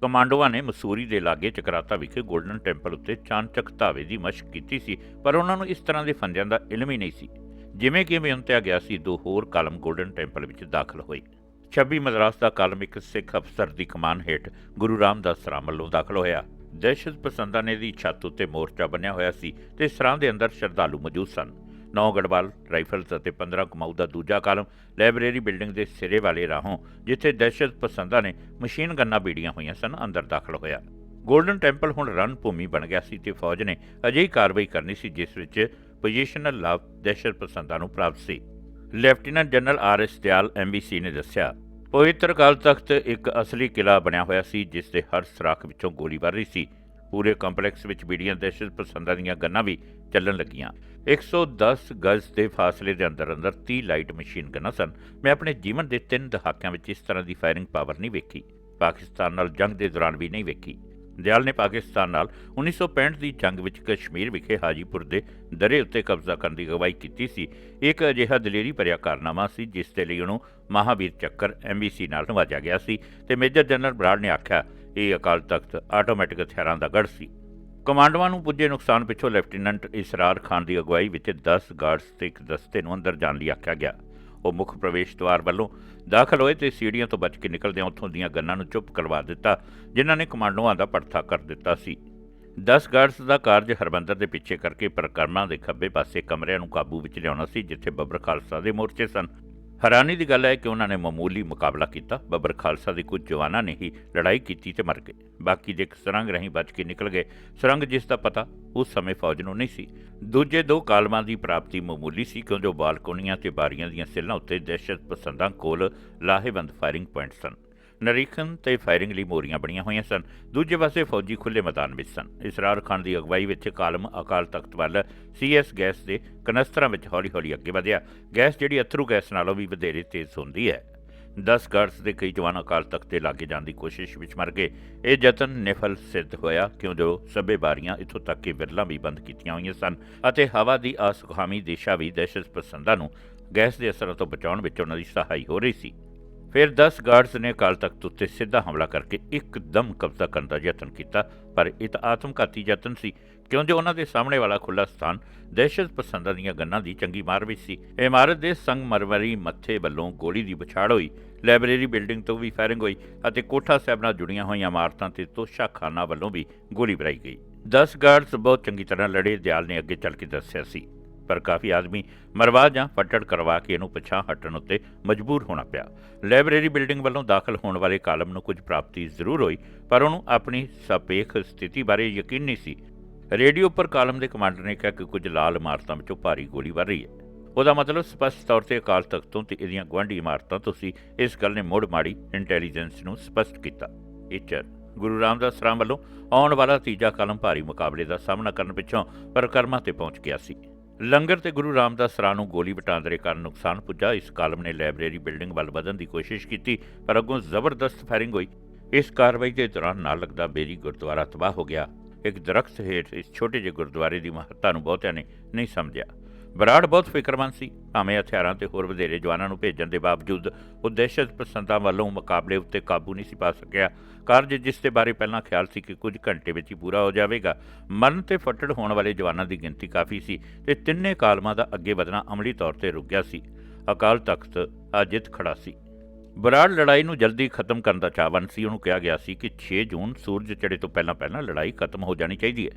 ਕਮਾਂਡੋਆਂ ਨੇ ਮਸੂਰੀ ਦੇ ਲਾਗੇ ਚਕਰਾਤਾ ਵਿਖੇ 골ਡਨ ਟੈਂਪਲ ਉੱਤੇ ਚਾਨਚਕ ਧਾਵੇ ਦੀ ਮਸ਼ਕ ਕੀਤੀ ਸੀ, ਪਰ ਉਹਨਾਂ ਨੂੰ ਇਸ ਤਰ੍ਹਾਂ ਦੇ ਫੰਦਿਆਂ ਦਾ ਇਲਮ ਹੀ ਨਹੀਂ ਸੀ। ਜਿਵੇਂ ਕਿ ਬੇਨਤਿਆ ਗਿਆ ਸੀ, ਦੋ ਹੋਰ ਕਾਲਮ 골ਡਨ ਟੈਂਪਲ ਵਿੱਚ ਦਾਖਲ ਹੋਏ। 26 ਮਦਰਾਸ ਦਾ ਕਾਲਮ ਇੱਕ ਸਿੱਖ ਅਫਸਰ ਦੀ ਕਮਾਨ ਹੇਠ ਗੁਰੂ ਰਾਮਦਾਸ ਸਰਾਂ ਵੱਲੋਂ ਦਾਖਲ ਹੋਇਆ। ਦਹਿਸ਼ਤ ਪਸੰਦਾਂ ਨੇ ਦੀ ਛੱਤ ਉੱਤੇ ਮੋਰਚਾ ਬਣਿਆ ਹੋਇਆ ਸੀ ਤੇ ਸਰਾਂ ਦੇ ਅੰਦਰ ਸ਼ਰਧਾਲੂ ਮੌਜੂਦ ਸਨ। ਨੌ ਗੜਵਾਲ, ਰਾਈਫਲਸ ਅਤੇ 15 ਕਮਾਊ ਦਾ ਦੂਜਾ ਕਾਲਮ ਲਾਇਬ੍ਰੇਰੀ ਬਿਲਡਿੰਗ ਦੇ ਸਿਰੇ ਵਾਲੇ ਰਾਹੋਂ, ਜਿੱਥੇ ਦਹਿਸ਼ਤ ਪਸੰਦਾਂ ਨੇ ਮਸ਼ੀਨ ਗੰਨਾਂ ਬੀੜੀਆਂ ਹੋਈਆਂ ਸਨ, ਅੰਦਰ ਦਾਖਲ ਹੋਇਆ। ਗੋਲਡਨ ਟੈਂਪਲ ਹੁਣ ਰਨ ਭੂਮੀ ਬਣ ਗਿਆ ਸੀ ਤੇ ਫੌਜ ਨੇ ਅਜਿਹੀ ਕਾਰਵਾਈ ਕਰਨੀ ਸੀ ਜਿਸ ਵਿੱਚ ਪੋਜੀਸ਼ਨਲ ਲਾਭ ਦਹਿਸ਼ਤ ਪਸੰਦਾਂ ਨੂੰ ਪ੍ਰਾਪਤ ਸੀ। Lieutenant general R S Dayal MBC ਨੇ ਦੱਸਿਆ, ਪਵਿੱਤਰ ਕਾਲ ਤਖਤ ਇੱਕ ਅਸਲੀ ਕਿਲਾ ਬਣਿਆ ਹੋਇਆ ਸੀ, ਜਿਸ ਦੇ ਹਰ ਸਰਾਖ ਵਿੱਚੋਂ ਗੋਲੀ ਵੱਜ ਰਹੀ ਸੀ। ਪੂਰੇ ਕੰਪਲੈਕਸ ਵਿੱਚ ਬੀੜੀਆਂ ਦਹਿਸ਼ਤ ਪਸੰਦਾਂ ਦੀਆਂ ਗੰਨਾਂ ਵੀ ਚੱਲਣ ਲੱਗੀਆਂ। 110 ਗਜ਼ ਦੇ ਫਾਸਲੇ ਦੇ ਅੰਦਰ ਅੰਦਰ 30 ਲਾਈਟ ਮਸ਼ੀਨ ਗੰਨਾਂ ਸਨ। ਮੈਂ ਆਪਣੇ ਜੀਵਨ ਦੇ ਤਿੰਨ ਦਹਾਕਿਆਂ ਵਿੱਚ ਇਸ ਤਰ੍ਹਾਂ ਦੀ ਫਾਇਰਿੰਗ ਪਾਵਰ ਨਹੀਂ ਵੇਖੀ। ਪਾਕਿਸਤਾਨ ਨਾਲ ਜੰਗ ਦੇ ਦੌਰਾਨ ਵੀ ਨਹੀਂ ਵੇਖੀ। ਦਿਆਲ ਨੇ ਪਾਕਿਸਤਾਨ ਨਾਲ 1965 ਦੀ ਜੰਗ ਵਿੱਚ ਕਸ਼ਮੀਰ ਵਿਖੇ ਹਾਜੀਪੁਰ ਦੇ ਦਰੇ ਉੱਤੇ ਕਬਜ਼ਾ ਕਰਨ ਦੀ ਅਗਵਾਈ ਕੀਤੀ ਸੀ। ਇੱਕ ਅਜਿਹਾ ਦਲੇਰੀ ਭਰਿਆ ਕਾਰਨਾਮਾ ਸੀ, ਜਿਸ ਦੇ ਲਈ ਉਹਨੂੰ ਮਹਾਵੀਰ ਚੱਕਰ ਐਮਬੀਸੀ ਨਾਲ ਨਵਾਜਿਆ ਗਿਆ ਸੀ ਤੇ ਮੇਜਰ ਜਨਰਲ ਬਰਾੜ ਨੇ ਆਖਿਆ, ਇਹ ਅਕਾਲ ਤਖਤ ਆਟੋਮੈਟਿਕ ਹਥਿਆਰਾਂ ਦਾ ਗੜ੍ਹ ਸੀ। ਕਮਾਂਡੋਆਂ ਨੂੰ ਪੁੱਜੇ ਨੁਕਸਾਨ ਪਿੱਛੋਂ ਲੈਫਟੀਨੈਂਟ ਇਸਰਾਰ ਖਾਨ ਦੀ ਅਗਵਾਈ ਵਿੱਚ 10 ਗਾਰਡਸ ਤੇ ਇੱਕ ਦਸਤੇ ਨੂੰ ਅੰਦਰ ਜਾਣ ਲਈ ਆਖਿਆ ਗਿਆ। ਉਹ ਮੁੱਖ ਪ੍ਰਵੇਸ਼ ਦੁਆਰ ਵੱਲੋਂ ਦਾਖਲ ਹੋਏ ਤੇ ਸੀੜੀਆਂ ਤੋਂ ਬਚ ਕੇ ਨਿਕਲਦਿਆਂ ਉੱਥੋਂ ਦੀਆਂ ਗੰਨਾਂ ਨੂੰ ਚੁੱਪ ਕਰਵਾ ਦਿੱਤਾ, ਜਿਨ੍ਹਾਂ ਨੇ ਕਮਾਂਡੋਆਂ ਦਾ ਪਰਥਾ ਕਰ ਦਿੱਤਾ ਸੀ। 10 ਗਾਰਡਸ ਦਾ ਕਾਰਜ ਹਰਬੰਦਰ ਦੇ ਪਿੱਛੇ ਕਰਕੇ ਪਰਿਕਰਮਾ ਦੇ ਖੱਬੇ ਪਾਸੇ ਕਮਰਿਆਂ ਨੂੰ ਕਾਬੂ ਵਿੱਚ ਲਿਆਉਣਾ ਸੀ, ਜਿੱਥੇ ਬੱਬਰ ਖਾਲਸਾ ਦੇ ਮੋਰਚੇ ਸਨ। ਹੈਰਾਨੀ ਦੀ ਗੱਲ ਹੈ ਕਿ ਉਹਨਾਂ ਨੇ ਮਾਮੂਲੀ ਮੁਕਾਬਲਾ ਕੀਤਾ। ਬੱਬਰ ਖਾਲਸਾ ਦੇ ਕੁਝ ਜਵਾਨਾਂ ਨੇ ਹੀ ਲੜਾਈ ਕੀਤੀ ਤੇ ਮਰ ਗਏ। ਬਾਕੀ ਦੇ ਇੱਕ ਸੁਰੰਗ ਰਾਹੀਂ ਬਚ ਕੇ ਨਿਕਲ ਗਏ, ਸੁਰੰਗ ਜਿਸ ਦਾ ਪਤਾ ਉਸ ਸਮੇਂ ਫੌਜ ਨੂੰ ਨਹੀਂ ਸੀ। ਦੂਜੇ ਦੋ ਕਾਲਮਾਂ ਦੀ ਪ੍ਰਾਪਤੀ ਮਾਮੂਲੀ ਸੀ ਕਿਉਂਕਿ ਜੋ ਬਾਲਕੋਨੀਆਂ ਤੇ ਬਾਰੀਆਂ ਦੀਆਂ ਸਿੱਲਾਂ ਉੱਤੇ ਦਹਿਸ਼ਤ ਪਸੰਦਾਂ ਕੋਲ ਲਾਹੇਵੰਦ ਫਾਇਰਿੰਗ ਪੁਆਇੰਟ ਸਨ। ਨਰੀਖਣ ਤੇ ਫਾਇਰਿੰਗ ਲਈ ਮੋਰੀਆਂ ਬਣੀਆਂ ਹੋਈਆਂ ਸਨ। ਦੂਜੇ ਪਾਸੇ ਫੌਜੀ ਖੁੱਲੇ ਮੈਦਾਨ ਵਿੱਚ ਸਨ। ਇਸਰਾਰ ਖਾਨ ਦੀ ਅਗਵਾਈ ਵਿੱਚ ਕਾਲਮ ਅਕਾਲ ਤਖਤ ਵੱਲ ਸੀਐਸ ਗੈਸ ਦੇ ਕਨਸਤਰਾਂ ਵਿੱਚ ਹੌਲੀ-ਹੌਲੀ ਅੱਗੇ ਵਧਿਆ। ਗੈਸ ਜਿਹੜੀ ਅਥਰੂ ਗੈਸ ਨਾਲੋਂ ਵੀ ਵਧੇਰੇ ਤੇਜ਼ ਹੁੰਦੀ ਹੈ। 10 ਗਾਰਡਸ ਦੇ ਕਈ ਜਵਾਨ ਅਕਾਲ ਤਖਤ ਦੇ ਲਾਗੇ ਜਾਣ ਦੀ ਕੋਸ਼ਿਸ਼ ਵਿੱਚ ਮਰ ਗਏ। ਇਹ ਯਤਨ ਨਿਫਲ ਸਿੱਧ ਹੋਇਆ, ਕਿਉਂ ਜੋ ਸਭੇ ਬਾਰੀਆਂ ਇੱਥੋਂ ਤੱਕ ਕਿ ਵਿਰਲਾਂ ਵੀ ਬੰਦ ਕੀਤੀਆਂ ਹੋਈਆਂ ਸਨ ਅਤੇ ਹਵਾ ਦੀ ਅਸੁਖਾਮੀ ਦਿਸ਼ਾ ਵੀ ਦਹਿਸ਼ਤ ਪਸੰਦਾਂ ਨੂੰ ਗੈਸ ਦੇ ਅਸਰਾਂ ਤੋਂ ਬਚਾਉਣ ਵਿੱਚ ਉਹਨਾਂ ਦੀ ਸਹਾਈ ਹੋ ਰਹੀ ਸੀ। ਫਿਰ 10 ਗਾਰਡਸ ਨੇ ਅਕਾਲ ਤਖਤ ਉੱਤੇ ਸਿੱਧਾ ਹਮਲਾ ਕਰਕੇ ਇੱਕਦਮ ਕਬਜ਼ਾ ਕਰਨ ਦਾ ਯਤਨ ਕੀਤਾ, ਪਰ ਇਹ ਤਾਂ ਆਤਮਘਾਤੀ ਯਤਨ ਸੀ ਕਿਉਂਕਿ ਉਹਨਾਂ ਦੇ ਸਾਹਮਣੇ ਵਾਲਾ ਖੁੱਲਾ ਸਥਾਨ ਦਹਿਸ਼ਤ ਪਸੰਦਾਂ ਦੀਆਂ ਗੰਨਾਂ ਦੀ ਚੰਗੀ ਮਾਰ ਵਿੱਚ ਸੀ। ਇਮਾਰਤ ਦੇ ਸੰਗਮਰਮਰੀ ਮੱਥੇ ਵੱਲੋਂ ਗੋਲੀ ਦੀ ਵਿਛਾੜ ਹੋਈ, ਲਾਇਬ੍ਰੇਰੀ ਬਿਲਡਿੰਗ ਤੋਂ ਵੀ ਫਾਇਰਿੰਗ ਹੋਈ ਅਤੇ ਕੋਠਾ ਸਾਹਿਬ ਨਾਲ ਜੁੜੀਆਂ ਹੋਈਆਂ ਇਮਾਰਤਾਂ ਤੇ ਤੋਸ਼ਾਖਾਨਾ ਵੱਲੋਂ ਵੀ ਗੋਲੀ ਭਰਾਈ ਗਈ। 10 ਗਾਰਡਸ ਬਹੁਤ ਚੰਗੀ ਤਰ੍ਹਾਂ ਲੜੇ, ਦਿਆਲ ਨੇ ਅੱਗੇ ਚੱਲ ਕੇ ਦੱਸਿਆ ਸੀ। ਪਰ ਕਾਫੀ ਆਦਮੀ ਮਰਵਾ ਜਾਂ ਫੱਟੜ ਕਰਵਾ ਕੇ ਇਹਨੂੰ ਪਿਛਾਂ ਹਟਣ ਉੱਤੇ ਮਜਬੂਰ ਹੋਣਾ ਪਿਆ। ਲਾਇਬ੍ਰੇਰੀ ਬਿਲਡਿੰਗ ਵੱਲੋਂ ਦਾਖਲ ਹੋਣ ਵਾਲੇ ਕਾਲਮ ਨੂੰ ਕੁਝ ਪ੍ਰਾਪਤੀ ਜ਼ਰੂਰ ਹੋਈ, ਪਰ ਉਹਨੂੰ ਆਪਣੀ ਸਾਪੇਖ ਸਥਿਤੀ ਬਾਰੇ ਯਕੀਨ ਨਹੀਂ ਸੀ। ਰੇਡੀਓ ਉੱਪਰ ਕਾਲਮ ਦੇ ਕਮਾਂਡਰ ਨੇ ਕਿਹਾ ਕਿ ਕੁਝ ਲਾਲ ਇਮਾਰਤਾਂ ਵਿੱਚੋਂ ਭਾਰੀ ਗੋਲੀ ਵੱਜ ਰਹੀ ਹੈ। ਉਹਦਾ ਮਤਲਬ ਸਪਸ਼ਟ ਤੌਰ ਤੇ ਅਕਾਲ ਤਖਤ ਤੋਂ ਤੇ ਇਹਦੀਆਂ ਗੁਆਂਢੀ ਇਮਾਰਤਾਂ ਤੋਂ ਸੀ। ਇਸ ਗੱਲ ਨੇ ਮੋੜ ਮਾੜੀ ਇੰਟੈਲੀਜੈਂਸ ਨੂੰ ਸਪਸ਼ਟ ਕੀਤਾ। ਇਚਰ ਗੁਰੂ ਰਾਮਦਾਸ ਰਾਮ ਵੱਲੋਂ ਆਉਣ ਵਾਲਾ ਤੀਜਾ ਕਾਲਮ ਭਾਰੀ ਮੁਕਾਬਲੇ ਦਾ ਸਾਹਮਣਾ ਕਰਨ ਪਿੱਛੋਂ ਪਰਕਰਮਾ ਤੇ ਪਹੁੰਚ ਗਿਆ ਸੀ। ਲੰਗਰ ਤੇ ਗੁਰੂ ਰਾਮਦਾਸ ਰਾਹ ਨੂੰ ਗੋਲੀ ਵਟਾਂਦਰੇ ਕਾਰਨ ਨੁਕਸਾਨ ਪੁੱਜਾ। ਇਸ ਕਾਲਮ ਨੇ ਲਾਇਬ੍ਰੇਰੀ ਬਿਲਡਿੰਗ ਵੱਲ ਵਧਣ ਦੀ ਕੋਸ਼ਿਸ਼ ਕੀਤੀ, ਪਰ ਅੱਗੋਂ ਜ਼ਬਰਦਸਤ ਫਾਇਰਿੰਗ ਹੋਈ। ਇਸ ਕਾਰਵਾਈ ਦੇ ਦੌਰਾਨ ਨਾਲ ਲੱਗਦਾ ਬੇਰੀ ਗੁਰਦੁਆਰਾ ਤਬਾਹ ਹੋ ਗਿਆ। ਇੱਕ ਦਰਖਤ ਹੇਠ ਇਸ ਛੋਟੇ ਜਿਹੇ ਗੁਰਦੁਆਰੇ ਦੀ ਮਹੱਤਤਾ ਨੂੰ ਬਹੁਤਿਆਂ ਨੇ ਨਹੀਂ ਸਮਝਿਆ। ਬਰਾੜ ਬਹੁਤ ਫਿਕਰਮੰਦ ਸੀ। ਭਾਵੇਂ ਹਥਿਆਰਾਂ ਤੇ ਹੋਰ ਵਧੇਰੇ ਜਵਾਨਾਂ ਨੂੰ ਭੇਜਣ ਦੇ ਬਾਵਜੂਦ ਉਹ ਦਹਿਸ਼ਤ ਪਸੰਦਾਂ ਵੱਲੋਂ ਮੁਕਾਬਲੇ ਉੱਤੇ ਕਾਬੂ ਨਹੀਂ ਸੀ ਪਾ ਸਕਿਆ। ਕਾਰਜ ਜਿਸ ਦੇ ਬਾਰੇ ਪਹਿਲਾਂ ਖਿਆਲ ਸੀ ਕਿ ਕੁਝ ਘੰਟੇ ਵਿੱਚ ਹੀ ਪੂਰਾ ਹੋ ਜਾਵੇਗਾ। ਮਰਨ ਤੇ ਫੱਟੜ ਹੋਣ ਵਾਲੇ ਜਵਾਨਾਂ ਦੀ ਗਿਣਤੀ ਕਾਫੀ ਸੀ ਤੇ ਤਿੰਨੇ ਕਾਲਮਾਂ ਦਾ ਅੱਗੇ ਵਧਣਾ ਅਮਲੀ ਤੌਰ ਤੇ ਰੁਕ ਗਿਆ ਸੀ। ਅਕਾਲ ਤਖਤ ਅਜਿੱਤ ਖੜਾ ਸੀ। ਬਰਾੜ ਲੜਾਈ ਨੂੰ ਜਲਦੀ ਖਤਮ ਕਰਨ ਦਾ ਚਾਹਵਨ ਸੀ। ਉਹਨੂੰ ਕਿਹਾ ਗਿਆ ਸੀ ਕਿ 6 ਜੂਨ ਸੂਰਜ ਚੜ੍ਹੇ ਤੋਂ ਪਹਿਲਾਂ ਪਹਿਲਾਂ ਲੜਾਈ ਖਤਮ ਹੋ ਜਾਣੀ ਚਾਹੀਦੀ ਹੈ।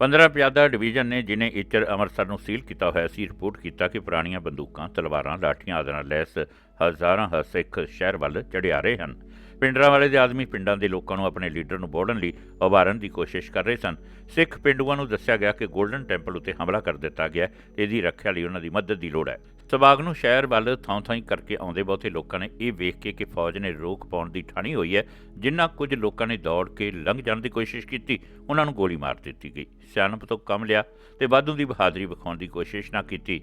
15 ਪਿਆਦਾ ਡਿਵੀਜ਼ਨ ਨੇ ਜਿਨੇ ਇਚਰ ਅੰਮ੍ਰਿਤਸਰ ਨੂੰ ਸੀਲ ਕੀਤਾ ਹੋਇਆ ਸੀ, ਰਿਪੋਰਟ ਕੀਤਾ ਕਿ ਪੁਰਾਣੀਆਂ ਬੰਦੂਕਾਂ, ਤਲਵਾਰਾਂ, ਲਾਠੀਆਂ ਆਦਿ ਨਾਲ ਲੈਸ ਹਜ਼ਾਰਾਂ ਹ ਸਿੱਖ ਸ਼ਹਿਰ ਵੱਲ ਚੜ੍ਹੇ ਰਹੇ ਹਨ। ਪਿੰਡਰਾਂ ਵਾਲੇ ਦੇ ਆਦਮੀ ਪਿੰਡਾਂ ਦੇ ਲੋਕਾਂ ਨੂੰ ਆਪਣੇ ਲੀਡਰ ਨੂੰ ਬੋੜਨ ਲਈ ਉਭਾਰਨ ਦੀ ਕੋਸ਼ਿਸ਼ ਕਰ ਰਹੇ ਸਨ। ਸਿੱਖ ਪਿੰਡੂਆਂ ਨੂੰ ਦੱਸਿਆ ਗਿਆ ਕਿ 골ਡਨ ਟੈਂਪਲ ਉੱਤੇ ਹਮਲਾ ਕਰ ਦਿੱਤਾ ਗਿਆ ਤੇ ਇਹਦੀ ਰੱਖਿਆ ਲਈ ਉਹਨਾਂ ਦੀ ਮਦਦ ਦੀ ਲੋੜ ਹੈ। ਸਬਾਗ ਨੂੰ ਸ਼ਹਿਰ ਵੱਲ ਥਾਂ-ਥਾਂ ਕਰਕੇ ਆਉਂਦੇ ਬਹੁਤੇ ਲੋਕਾਂ ਨੇ ਇਹ ਵੇਖ ਕੇ ਕਿ ਫੌਜ ਨੇ ਰੋਕ ਪਾਉਣ ਦੀ ਠਾਣੀ ਹੋਈ ਹੈ ਜਿਨ੍ਹਾਂ ਕੁਝ ਲੋਕਾਂ ਨੇ ਦੌੜ ਕੇ ਲੰਘ ਜਾਣ ਦੀ ਕੋਸ਼ਿਸ਼ ਕੀਤੀ, ਉਹਨਾਂ ਨੂੰ ਗੋਲੀ ਮਾਰ ਦਿੱਤੀ ਗਈ। ਸਿਆਣਪ ਤੋਂ ਕੰਮ ਲਿਆ ਤੇ ਵਾਧੂ ਦੀ ਬਹਾਦਰੀ ਵਿਖਾਉਣ ਦੀ ਕੋਸ਼ਿਸ਼ ਨਾ ਕੀਤੀ।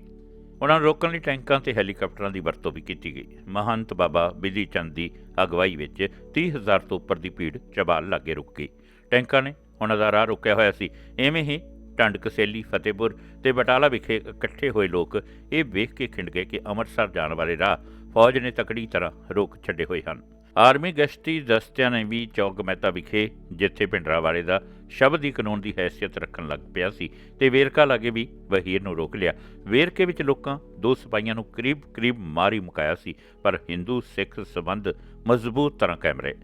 ਉਹਨਾਂ ਨੂੰ ਰੋਕਣ ਲਈ ਟੈਂਕਾਂ ਤੇ ਹੈਲੀਕਾਪਟਰਾਂ ਦੀ ਵਰਤੋਂ ਵੀ ਕੀਤੀ ਗਈ। ਮਹੰਤ ਬਾਬਾ ਬਿਧੀ ਚੰਦ ਦੀ ਅਗਵਾਈ ਵਿੱਚ 30000 ਤੋਂ ਉੱਪਰ ਦੀ ਭੀੜ ਚਬਾਲ ਲਾਗੇ ਰੁਕ ਗਈ। ਟੈਂਕਾਂ ਨੇ ਉਹਨਾਂ ਦਾ ਰਾਹ ਰੁਕਿਆ ਹੋਇਆ ਸੀ। ਐਵੇਂ ਹੀ ਟੰਡ ਕਸੇਲੀ ਫਤਿਹਪੁਰ ਤੇ ਬਟਾਲਾ ਵਿਖੇ ਇਕੱਠੇ ਹੋਏ ਲੋਕ ਇਹ ਵੇਖ ਕੇ ਖਿੰਡ ਗਏ ਕਿ ਅੰਮ੍ਰਿਤਸਰ ਜਾਣ ਵਾਲੇ ਰਾਹ ਫੌਜ ਨੇ ਤਕੜੀ ਤਰ੍ਹਾਂ ਰੋਕ ਛੱਡੇ ਹੋਏ ਹਨ। ਆਰਮੀ ਗਸ਼ਤੀ ਦਸਤਿਆਂ ਨੇ ਵੀ ਚੌਕ ਮਹਿਤਾ ਵਿਖੇ ਜਿੱਥੇ ਪਿੰਡਰਾਵਾਲੇ ਦਾ ਸ਼ਬਦ ਦੀ ਕਾਨੂੰਨ ਦੀ ਹੈਸੀਅਤ ਰੱਖਣ ਲੱਗ ਪਿਆ ਸੀ ਤੇ ਵੇਰਕਾ ਲਾਗੇ ਵੀ ਵਹੀਰ ਨੂੰ ਰੋਕ ਲਿਆ। ਵੇਰਕੇ ਵਿੱਚ ਲੋਕਾਂ, ਦੋ ਸਿਪਾਹੀਆਂ ਨੂੰ ਕਰੀਬ-ਕਰੀਬ ਮਾਰੀ ਮੁਕਾਇਆ ਸੀ, ਪਰ ਹਿੰਦੂ ਸਿੱਖ ਸਬੰਧ ਮਜ਼ਬੂਤ ਤਰ੍ਹਾਂ ਕਾਇਮ ਰਹੇ।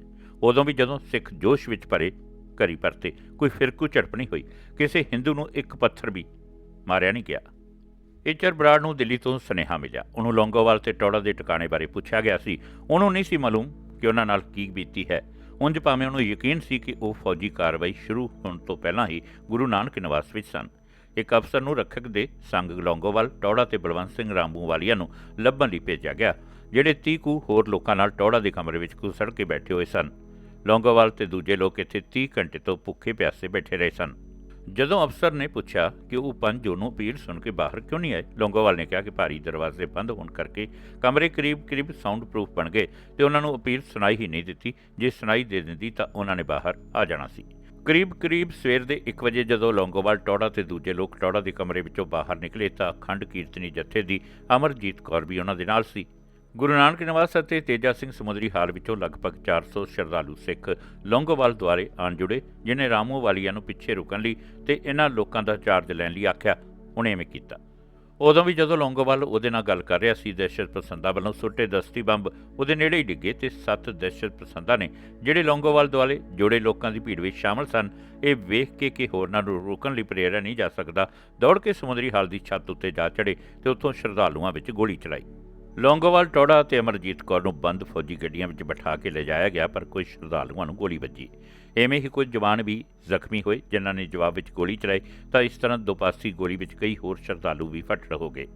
ਉਦੋਂ ਵੀ ਜਦੋਂ ਸਿੱਖ ਜੋਸ਼ ਵਿੱਚ ਭਰੇ, ਘਰੀ ਪਰਤੇ, ਕੋਈ ਫਿਰਕੂ ਝੜਪ ਨਹੀਂ ਹੋਈ। ਕਿਸੇ ਹਿੰਦੂ ਨੂੰ ਇੱਕ ਪੱਥਰ ਵੀ ਮਾਰਿਆ ਨਹੀਂ ਗਿਆ। ਇਚਰ ਬਰਾੜ ਨੂੰ ਦਿੱਲੀ ਤੋਂ ਸੁਨੇਹਾ ਮਿਲਿਆ। ਉਹਨੂੰ ਲੌਂਗੋਵਾਲ ਤੇ ਟੌੜਾ ਦੇ ਟਿਕਾਣੇ ਬਾਰੇ ਪੁੱਛਿਆ ਗਿਆ ਸੀ। ਉਹਨੂੰ ਨਹੀਂ ਸੀ ਮਾਲੂਮ ਕਿ ਉਹਨਾਂ ਨਾਲ ਕੀ ਬੀਤੀ ਹੈ। ਉਂਝ ਭਾਵੇਂ ਉਹਨੂੰ ਯਕੀਨ ਸੀ ਕਿ ਉਹ ਫੌਜੀ ਕਾਰਵਾਈ ਸ਼ੁਰੂ ਹੋਣ ਤੋਂ ਪਹਿਲਾਂ ਹੀ ਗੁਰੂ ਨਾਨਕ ਨਿਵਾਸ ਵਿੱਚ ਸਨ। ਇੱਕ ਅਫਸਰ ਨੂੰ ਰੱਖਕ ਦੇ ਸੰਗ ਲੌਂਗੋਵਾਲ, ਟੌੜਾ ਤੇ ਬਲਵੰਤ ਸਿੰਘ ਰਾਮੂ ਵਾਲੀਆਂ ਨੂੰ ਲੱਭਣ ਲਈ ਭੇਜਿਆ ਗਿਆ, ਜਿਹੜੇ 30 ਕੁ ਹੋਰ ਲੋਕਾਂ ਨਾਲ ਟੌੜਾ ਦੇ ਕਮਰੇ ਵਿੱਚ ਘੁਸੜ ਕੇ ਬੈਠੇ ਹੋਏ ਸਨ। ਲੌਂਗੋਵਾਲ ਤੇ ਦੂਜੇ ਲੋਕ ਇੱਥੇ 30 ਘੰਟੇ ਤੋਂ ਭੁੱਖੇ ਪਿਆਸੇ ਬੈਠੇ ਰਹੇ ਸਨ। ਜਦੋਂ ਅਫਸਰ ਨੇ ਪੁੱਛਿਆ ਕਿ ਉਹ ਪੰਜ ਨੂੰ ਅਪੀਲ ਸੁਣ ਕੇ ਬਾਹਰ ਕਿਉਂ ਨਹੀਂ ਆਏ, ਲੌਂਗੋਵਾਲ ਨੇ ਕਿਹਾ ਕਿ ਭਾਰੀ ਦਰਵਾਜ਼ੇ ਬੰਦ ਹੋਣ ਕਰਕੇ ਕਮਰੇ ਕਰੀਬ-ਕਰੀਬ ਸਾਊਂਡ ਪ੍ਰੂਫ ਬਣ ਗਏ ਤੇ ਉਹਨਾਂ ਨੂੰ ਅਪੀਲ ਸੁਣਾਈ ਹੀ ਨਹੀਂ ਦਿੱਤੀ। ਜੇ ਸੁਣਾਈ ਦੇ ਦਿੰਦੀ ਤਾਂ ਉਹਨਾਂ ਨੇ ਬਾਹਰ ਆ ਜਾਣਾ ਸੀ। ਕਰੀਬ-ਕਰੀਬ ਸਵੇਰ ਦੇ 1 ਵਜੇ ਜਦੋਂ ਲੌਂਗੋਵਾਲ ਟੌੜਾ ਤੇ ਦੂਜੇ ਲੋਕ ਟੌੜਾ ਦੇ ਕਮਰੇ ਵਿੱਚੋਂ ਬਾਹਰ ਨਿਕਲੇ ਤਾਂ ਅਖੰਡ ਕੀਰਤਨੀ ਜੱਥੇ ਦੀ ਅਮਰਜੀਤ ਕੌਰ ਵੀ ਉਹਨਾਂ ਦੇ ਨਾਲ ਸੀ। ਗੁਰੂ ਨਾਨਕ ਨਿਵਾਸ ਅਤੇ ਤੇਜਾ ਸਿੰਘ ਸਮੁੰਦਰੀ ਹਾਲ ਵਿੱਚੋਂ ਲਗਭਗ 400 ਸ਼ਰਧਾਲੂ ਸਿੱਖ ਲੌਂਗੋਵਾਲ ਦੁਆਰੇ ਆਣ ਜੁੜੇ, ਜਿਨ੍ਹਾਂ ਰਾਮੂ ਵਾਲੀਆਂ ਨੂੰ ਪਿੱਛੇ ਰੁਕਣ ਲਈ ਤੇ ਇਹਨਾਂ ਲੋਕਾਂ ਦਾ ਚਾਰਜ ਲੈਣ ਲਈ ਆਖਿਆ। ਉਹਨੇ ਐਵੇਂ ਕੀਤਾ। ਉਦੋਂ ਵੀ ਜਦੋਂ ਲੌਂਗੋਵਾਲ ਉਹਦੇ ਨਾਲ ਗੱਲ ਕਰ ਰਿਹਾ ਸੀ, ਦਹਿਸ਼ਤ ਪਸੰਦਾਂ ਵੱਲੋਂ ਸੁੱਟੇ ਦਸਤੀ ਬੰਬ ਉਹਦੇ ਨੇੜੇ ਹੀ ਡਿੱਗੇ ਤੇ ਸੱਤ ਦਹਿਸ਼ਤ ਪਸੰਦਾਂ ਨੇ, ਜਿਹੜੇ ਲੌਂਗੋਵਾਲ ਦੁਆਲੇ ਜੋੜੇ ਲੋਕਾਂ ਦੀ ਭੀੜ ਵਿੱਚ ਸ਼ਾਮਲ ਸਨ, ਇਹ ਵੇਖ ਕੇ ਕਿ ਹੋਰਨਾਂ ਨੂੰ ਰੋਕਣ ਲਈ ਪ੍ਰੇਰਿਆ ਨਹੀਂ ਜਾ ਸਕਦਾ, ਦੌੜ ਕੇ ਸਮੁੰਦਰੀ ਹਾਲ ਦੀ ਛੱਤ ਉੱਤੇ ਜਾ ਚੜੇ ਤੇ ਉੱਥੋਂ ਸ਼ਰਧਾਲੂਆਂ ਵਿੱਚ ਗੋਲੀ ਚਲਾਈ। ਲੌਂਗੋਵਾਲ, ਟੋੜਾ ਤੇ ਅਮਰਜੀਤ ਕੌਰ ਨੂੰ ਬੰਦ ਫੌਜੀ ਗੱਡੀਆਂ ਵਿੱਚ ਬਿਠਾ ਕੇ ਲਿਜਾਇਆ ਗਿਆ, ਪਰ ਕੁਝ ਸ਼ਰਧਾਲੂਆਂ ਨੂੰ ਗੋਲੀ ਵੱਜੀ। ਐਵੇਂ ਹੀ ਕੁਝ ਜਵਾਨ ਵੀ ਜ਼ਖਮੀ ਹੋਏ, ਜਿਨ੍ਹਾਂ ਨੇ ਜਵਾਬ ਵਿੱਚ ਗੋਲੀ ਚਲਾਈ, ਤਾਂ ਇਸ ਤਰ੍ਹਾਂ ਦੋਪਾਸੀ ਗੋਲੀ ਵਿੱਚ ਕਈ ਹੋਰ ਸ਼ਰਧਾਲੂ ਵੀ ਫੱਟੜ ਹੋ ਗਏ।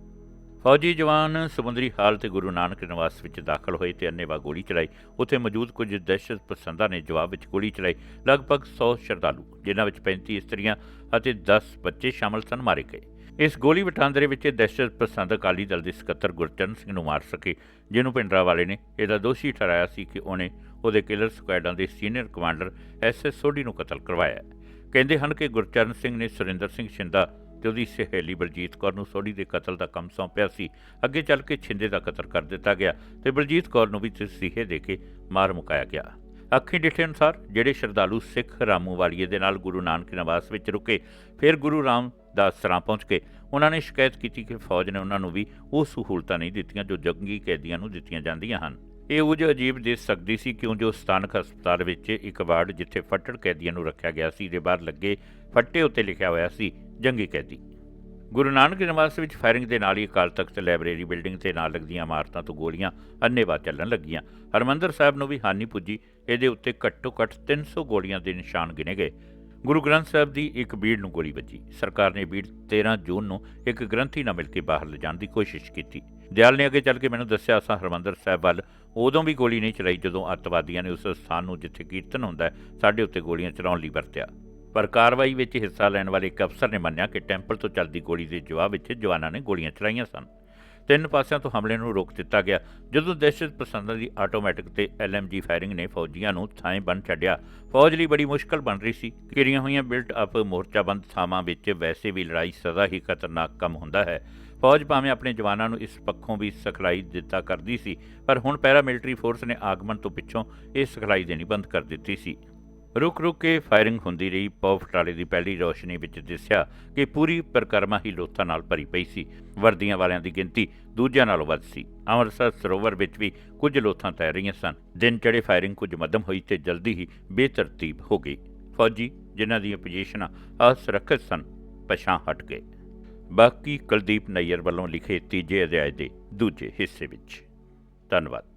ਫੌਜੀ ਜਵਾਨ ਸਮੁੰਦਰੀ ਹਾਲ ਤੇ ਗੁਰੂ ਨਾਨਕ ਨਿਵਾਸ ਵਿੱਚ ਦਾਖਲ ਹੋਏ ਤੇ ਅੰਨੇਵਾਹ ਗੋਲੀ ਚਲਾਈ। ਉੱਥੇ ਮੌਜੂਦ ਕੁਝ ਦਹਿਸ਼ਤ ਪਸੰਦਾਂ ਨੇ ਜਵਾਬ ਵਿੱਚ ਗੋਲੀ ਚਲਾਈ। ਲਗਭਗ 100 ਸ਼ਰਧਾਲੂ, ਜਿਨ੍ਹਾਂ ਵਿੱਚ 35 ਇਸਤਰੀਆਂ ਅਤੇ 10 ਬੱਚੇ ਸ਼ਾਮਲ ਸਨ, ਮਾਰੇ ਗਏ। ਇਸ ਗੋਲੀ ਵਟਾਂਦਰੇ ਵਿੱਚ ਦਹਿਸ਼ਤ ਪਸੰਦ ਅਕਾਲੀ ਦਲ ਦੇ ਸਕੱਤਰ ਗੁਰਚਰਨ ਸਿੰਘ ਨੂੰ ਮਾਰ ਸਕੇ, ਜਿਹਨੂੰ ਪਿੰਡਰਾ ਵਾਲੇ ਨੇ ਇਹਦਾ ਦੋਸ਼ੀ ਠਹਿਰਾਇਆ ਸੀ ਕਿ ਉਹਨੇ ਉਹਦੇ ਕਿਲਰ ਸਕੁਐਡਾਂ ਦੇ senior commander S S Sodhi ਨੂੰ ਕਤਲ ਕਰਵਾਇਆ। ਕਹਿੰਦੇ ਹਨ ਕਿ ਗੁਰਚਰਨ ਸਿੰਘ ਨੇ ਸੁਰਿੰਦਰ ਸਿੰਘ ਛਿੰਦਾ ਤੇ ਉਹਦੀ ਸਹੇਲੀ ਬਲਜੀਤ ਕੌਰ ਨੂੰ ਸੋਢੀ ਦੇ ਕਤਲ ਦਾ ਕੰਮ ਸੌਂਪਿਆ ਸੀ। ਅੱਗੇ ਚੱਲ ਕੇ ਛਿੰਦੇ ਦਾ ਕਤਲ ਕਰ ਦਿੱਤਾ ਗਿਆ ਤੇ ਬਲਜੀਤ ਕੌਰ ਨੂੰ ਵੀ ਤਸੀਹੇ ਦੇ ਕੇ ਮਾਰ ਮੁਕਾਇਆ ਗਿਆ। ਅੱਖੀ ਡਿਠੇ ਅਨੁਸਾਰ ਜਿਹੜੇ ਸ਼ਰਧਾਲੂ ਸਿੱਖ ਰਾਮੂ ਵਾਲੀਏ ਦੇ ਨਾਲ ਗੁਰੂ ਨਾਨਕ ਨਿਵਾਸ ਵਿੱਚ ਰੁਕੇ, ਫਿਰ ਗੁਰੂ ਰਾਮ ਦਾ ਸਰਾਂ ਪਹੁੰਚ ਕੇ। ਉਹਨਾਂ ਨੇ ਸ਼ਿਕਾਇਤ ਕੀਤੀ ਕਿ ਫੌਜ ਨੇ ਉਹਨਾਂ ਨੂੰ ਵੀ ਉਹ ਸਹੂਲਤਾਂ ਨਹੀਂ ਦਿੱਤੀਆਂ ਜੋ ਜੰਗੀ ਕੈਦੀਆਂ ਨੂੰ ਦਿੱਤੀਆਂ ਜਾਂਦੀਆਂ ਹਨ। ਇਹ ਉਜ ਅਜੀਬ ਦੇ ਸਕਦੀ ਸੀ ਕਿਉਂ ਜੋ ਸਥਾਨਕ ਹਸਪਤਾਲ ਵਿੱਚ ਇੱਕ ਵਾਰਡ ਜਿੱਥੇ ਫੱਟੜ ਕੈਦੀਆਂ ਨੂੰ ਰੱਖਿਆ ਗਿਆ ਸੀ ਦੇ ਬਾਹਰ ਲੱਗੇ ਫੱਟੇ ਉੱਤੇ ਲਿਖਿਆ ਹੋਇਆ ਸੀ, ਜੰਗੀ ਕੈਦੀ। ਗੁਰੂ ਨਾਨਕ ਨਿਵਾਸ ਵਿੱਚ ਫਾਇਰਿੰਗ ਦੇ ਨਾਲ ਹੀ ਅਕਾਲ ਤਖਤ ਲਾਇਬ੍ਰੇਰੀ ਬਿਲਡਿੰਗ ਤੇ ਨਾਲ ਲੱਗਦੀਆਂ ਇਮਾਰਤਾਂ ਤੋਂ ਗੋਲੀਆਂ ਅੰਨੇਵਾਹ ਚੱਲਣ ਲੱਗੀਆਂ। ਹਰਮੰਦਰ ਸਾਹਿਬ ਨੂੰ ਵੀ ਹਾਨੀ ਪੁੱਜੀ। ਇਹਦੇ ਉੱਤੇ ਘੱਟੋ ਘੱਟ 300 ਗੋਲੀਆਂ ਦੇ ਨਿਸ਼ਾਨ ਗਿਣੇ ਗਏ। ਗੁਰੂ ਗ੍ਰੰਥ ਸਾਹਿਬ ਦੀ ਇੱਕ ਬੀੜ ਨੂੰ ਗੋਲੀ ਵੱਜੀ। ਸਰਕਾਰ ਨੇ ਬੀੜ 13 ਜੂਨ ਨੂੰ ਇੱਕ ਗ੍ਰੰਥੀ ਨਾਲ ਮਿਲ ਕੇ ਬਾਹਰ ਲਿਜਾਣ ਦੀ ਕੋਸ਼ਿਸ਼ ਕੀਤੀ। ਦਿਆਲ ਨੇ ਅੱਗੇ ਚੱਲ ਕੇ ਮੈਨੂੰ ਦੱਸਿਆ, ਅਸਾਂ ਹਰਮੰਦਰ ਸਾਹਿਬ ਵੱਲ ਉਦੋਂ ਵੀ ਗੋਲੀ ਨਹੀਂ ਚਲਾਈ, ਜਦੋਂ ਅੱਤਵਾਦੀਆਂ ਨੇ ਉਸ ਸਥਾਨ ਨੂੰ ਜਿੱਥੇ ਕੀਰਤਨ ਹੁੰਦਾ ਸਾਡੇ ਉੱਤੇ ਗੋਲੀਆਂ ਚਲਾਉਣ ਲਈ ਵਰਤਿਆ। ਪਰ ਕਾਰਵਾਈ ਵਿੱਚ ਹਿੱਸਾ ਲੈਣ ਵਾਲੇ ਇੱਕ ਅਫਸਰ ਨੇ ਮੰਨਿਆ ਕਿ ਟੈਂਪਲ ਤੋਂ ਚੱਲਦੀ ਗੋਲੀ ਦੇ ਜਵਾਬ ਵਿੱਚ ਜਵਾਨਾਂ ਨੇ ਗੋਲੀਆਂ ਚਲਾਈਆਂ ਸਨ। ਤਿੰਨ ਪਾਸਿਆਂ ਤੋਂ ਹਮਲੇ ਨੂੰ ਰੋਕ ਦਿੱਤਾ ਗਿਆ, ਜਦੋਂ ਦਹਿਸ਼ਤ ਪਸੰਦਾਂ ਦੀ ਆਟੋਮੈਟਿਕ ਤੇ ਐਲਐਮਜੀ ਫਾਇਰਿੰਗ ਨੇ ਫੌਜੀਆਂ ਨੂੰ ਥਾਂ ਬੰਨ ਛੱਡਿਆ। ਫੌਜ ਲਈ ਬੜੀ ਮੁਸ਼ਕਲ ਬਣ ਰਹੀ ਸੀ। ਘਿਰੀਆਂ ਹੋਈਆਂ ਬਿਲਟ ਅਪ ਮੋਰਚਾਬੰਦ ਥਾਵਾਂ ਵਿੱਚ ਵੈਸੇ ਵੀ ਲੜਾਈ ਸਦਾ ਹੀ ਖਤਰਨਾਕ ਕੰਮ ਹੁੰਦਾ ਹੈ। ਫੌਜ ਭਾਵੇਂ ਆਪਣੇ ਜਵਾਨਾਂ ਨੂੰ ਇਸ ਪੱਖੋਂ ਵੀ ਸਿਖਲਾਈ ਦਿੱਤਾ ਕਰਦੀ ਸੀ, ਪਰ ਹੁਣ ਪੈਰਾ ਮਿਲਟਰੀ ਫੋਰਸ ਨੇ ਆਗਮਨ ਤੋਂ ਪਿੱਛੋਂ ਇਹ ਸਿਖਲਾਈ ਦੇਣੀ ਬੰਦ ਕਰ ਦਿੱਤੀ ਸੀ। ਰੁਕ ਰੁਕ ਕੇ ਫਾਇਰਿੰਗ ਹੁੰਦੀ ਰਹੀ। ਪੌ ਫਟਾਲੇ ਦੀ ਪਹਿਲੀ ਰੋਸ਼ਨੀ ਵਿੱਚ ਦਿਸਿਆ ਕਿ ਪੂਰੀ ਪ੍ਰਕਰਮਾ ਹੀ ਲੋਥਾਂ ਨਾਲ ਭਰੀ ਪਈ ਸੀ। ਵਰਦੀਆਂ ਵਾਲਿਆਂ ਦੀ ਗਿਣਤੀ ਦੂਜਿਆਂ ਨਾਲੋਂ ਵੱਧ ਸੀ। ਅੰਮ੍ਰਿਤਸਰ ਸਰੋਵਰ ਵਿੱਚ ਵੀ ਕੁਝ ਲੋਥਾਂ ਤੈਰ ਰਹੀਆਂ ਸਨ। ਦਿਨ ਚੜੇ ਫਾਇਰਿੰਗ ਕੁਝ ਮੱਧਮ ਹੋਈ ਤੇ ਜਲਦੀ ਹੀ ਬੇਤਰਤੀਬ ਹੋ ਗਈ। ਫੌਜੀ ਜਿਨ੍ਹਾਂ ਦੀਆਂ ਪੋਜੀਸ਼ਨਾਂ ਅਸੁਰੱਖਿਅਤ ਸਨ ਪਛਾਂ ਹਟ ਗਏ। ਬਾਕੀ ਕੁਲਦੀਪ ਨਈਅਰ ਵੱਲੋਂ ਲਿਖੇ ਤੀਜੇ ਅਧਿਆਇ ਦੇ ਦੂਜੇ ਹਿੱਸੇ ਵਿੱਚ। ਧੰਨਵਾਦ।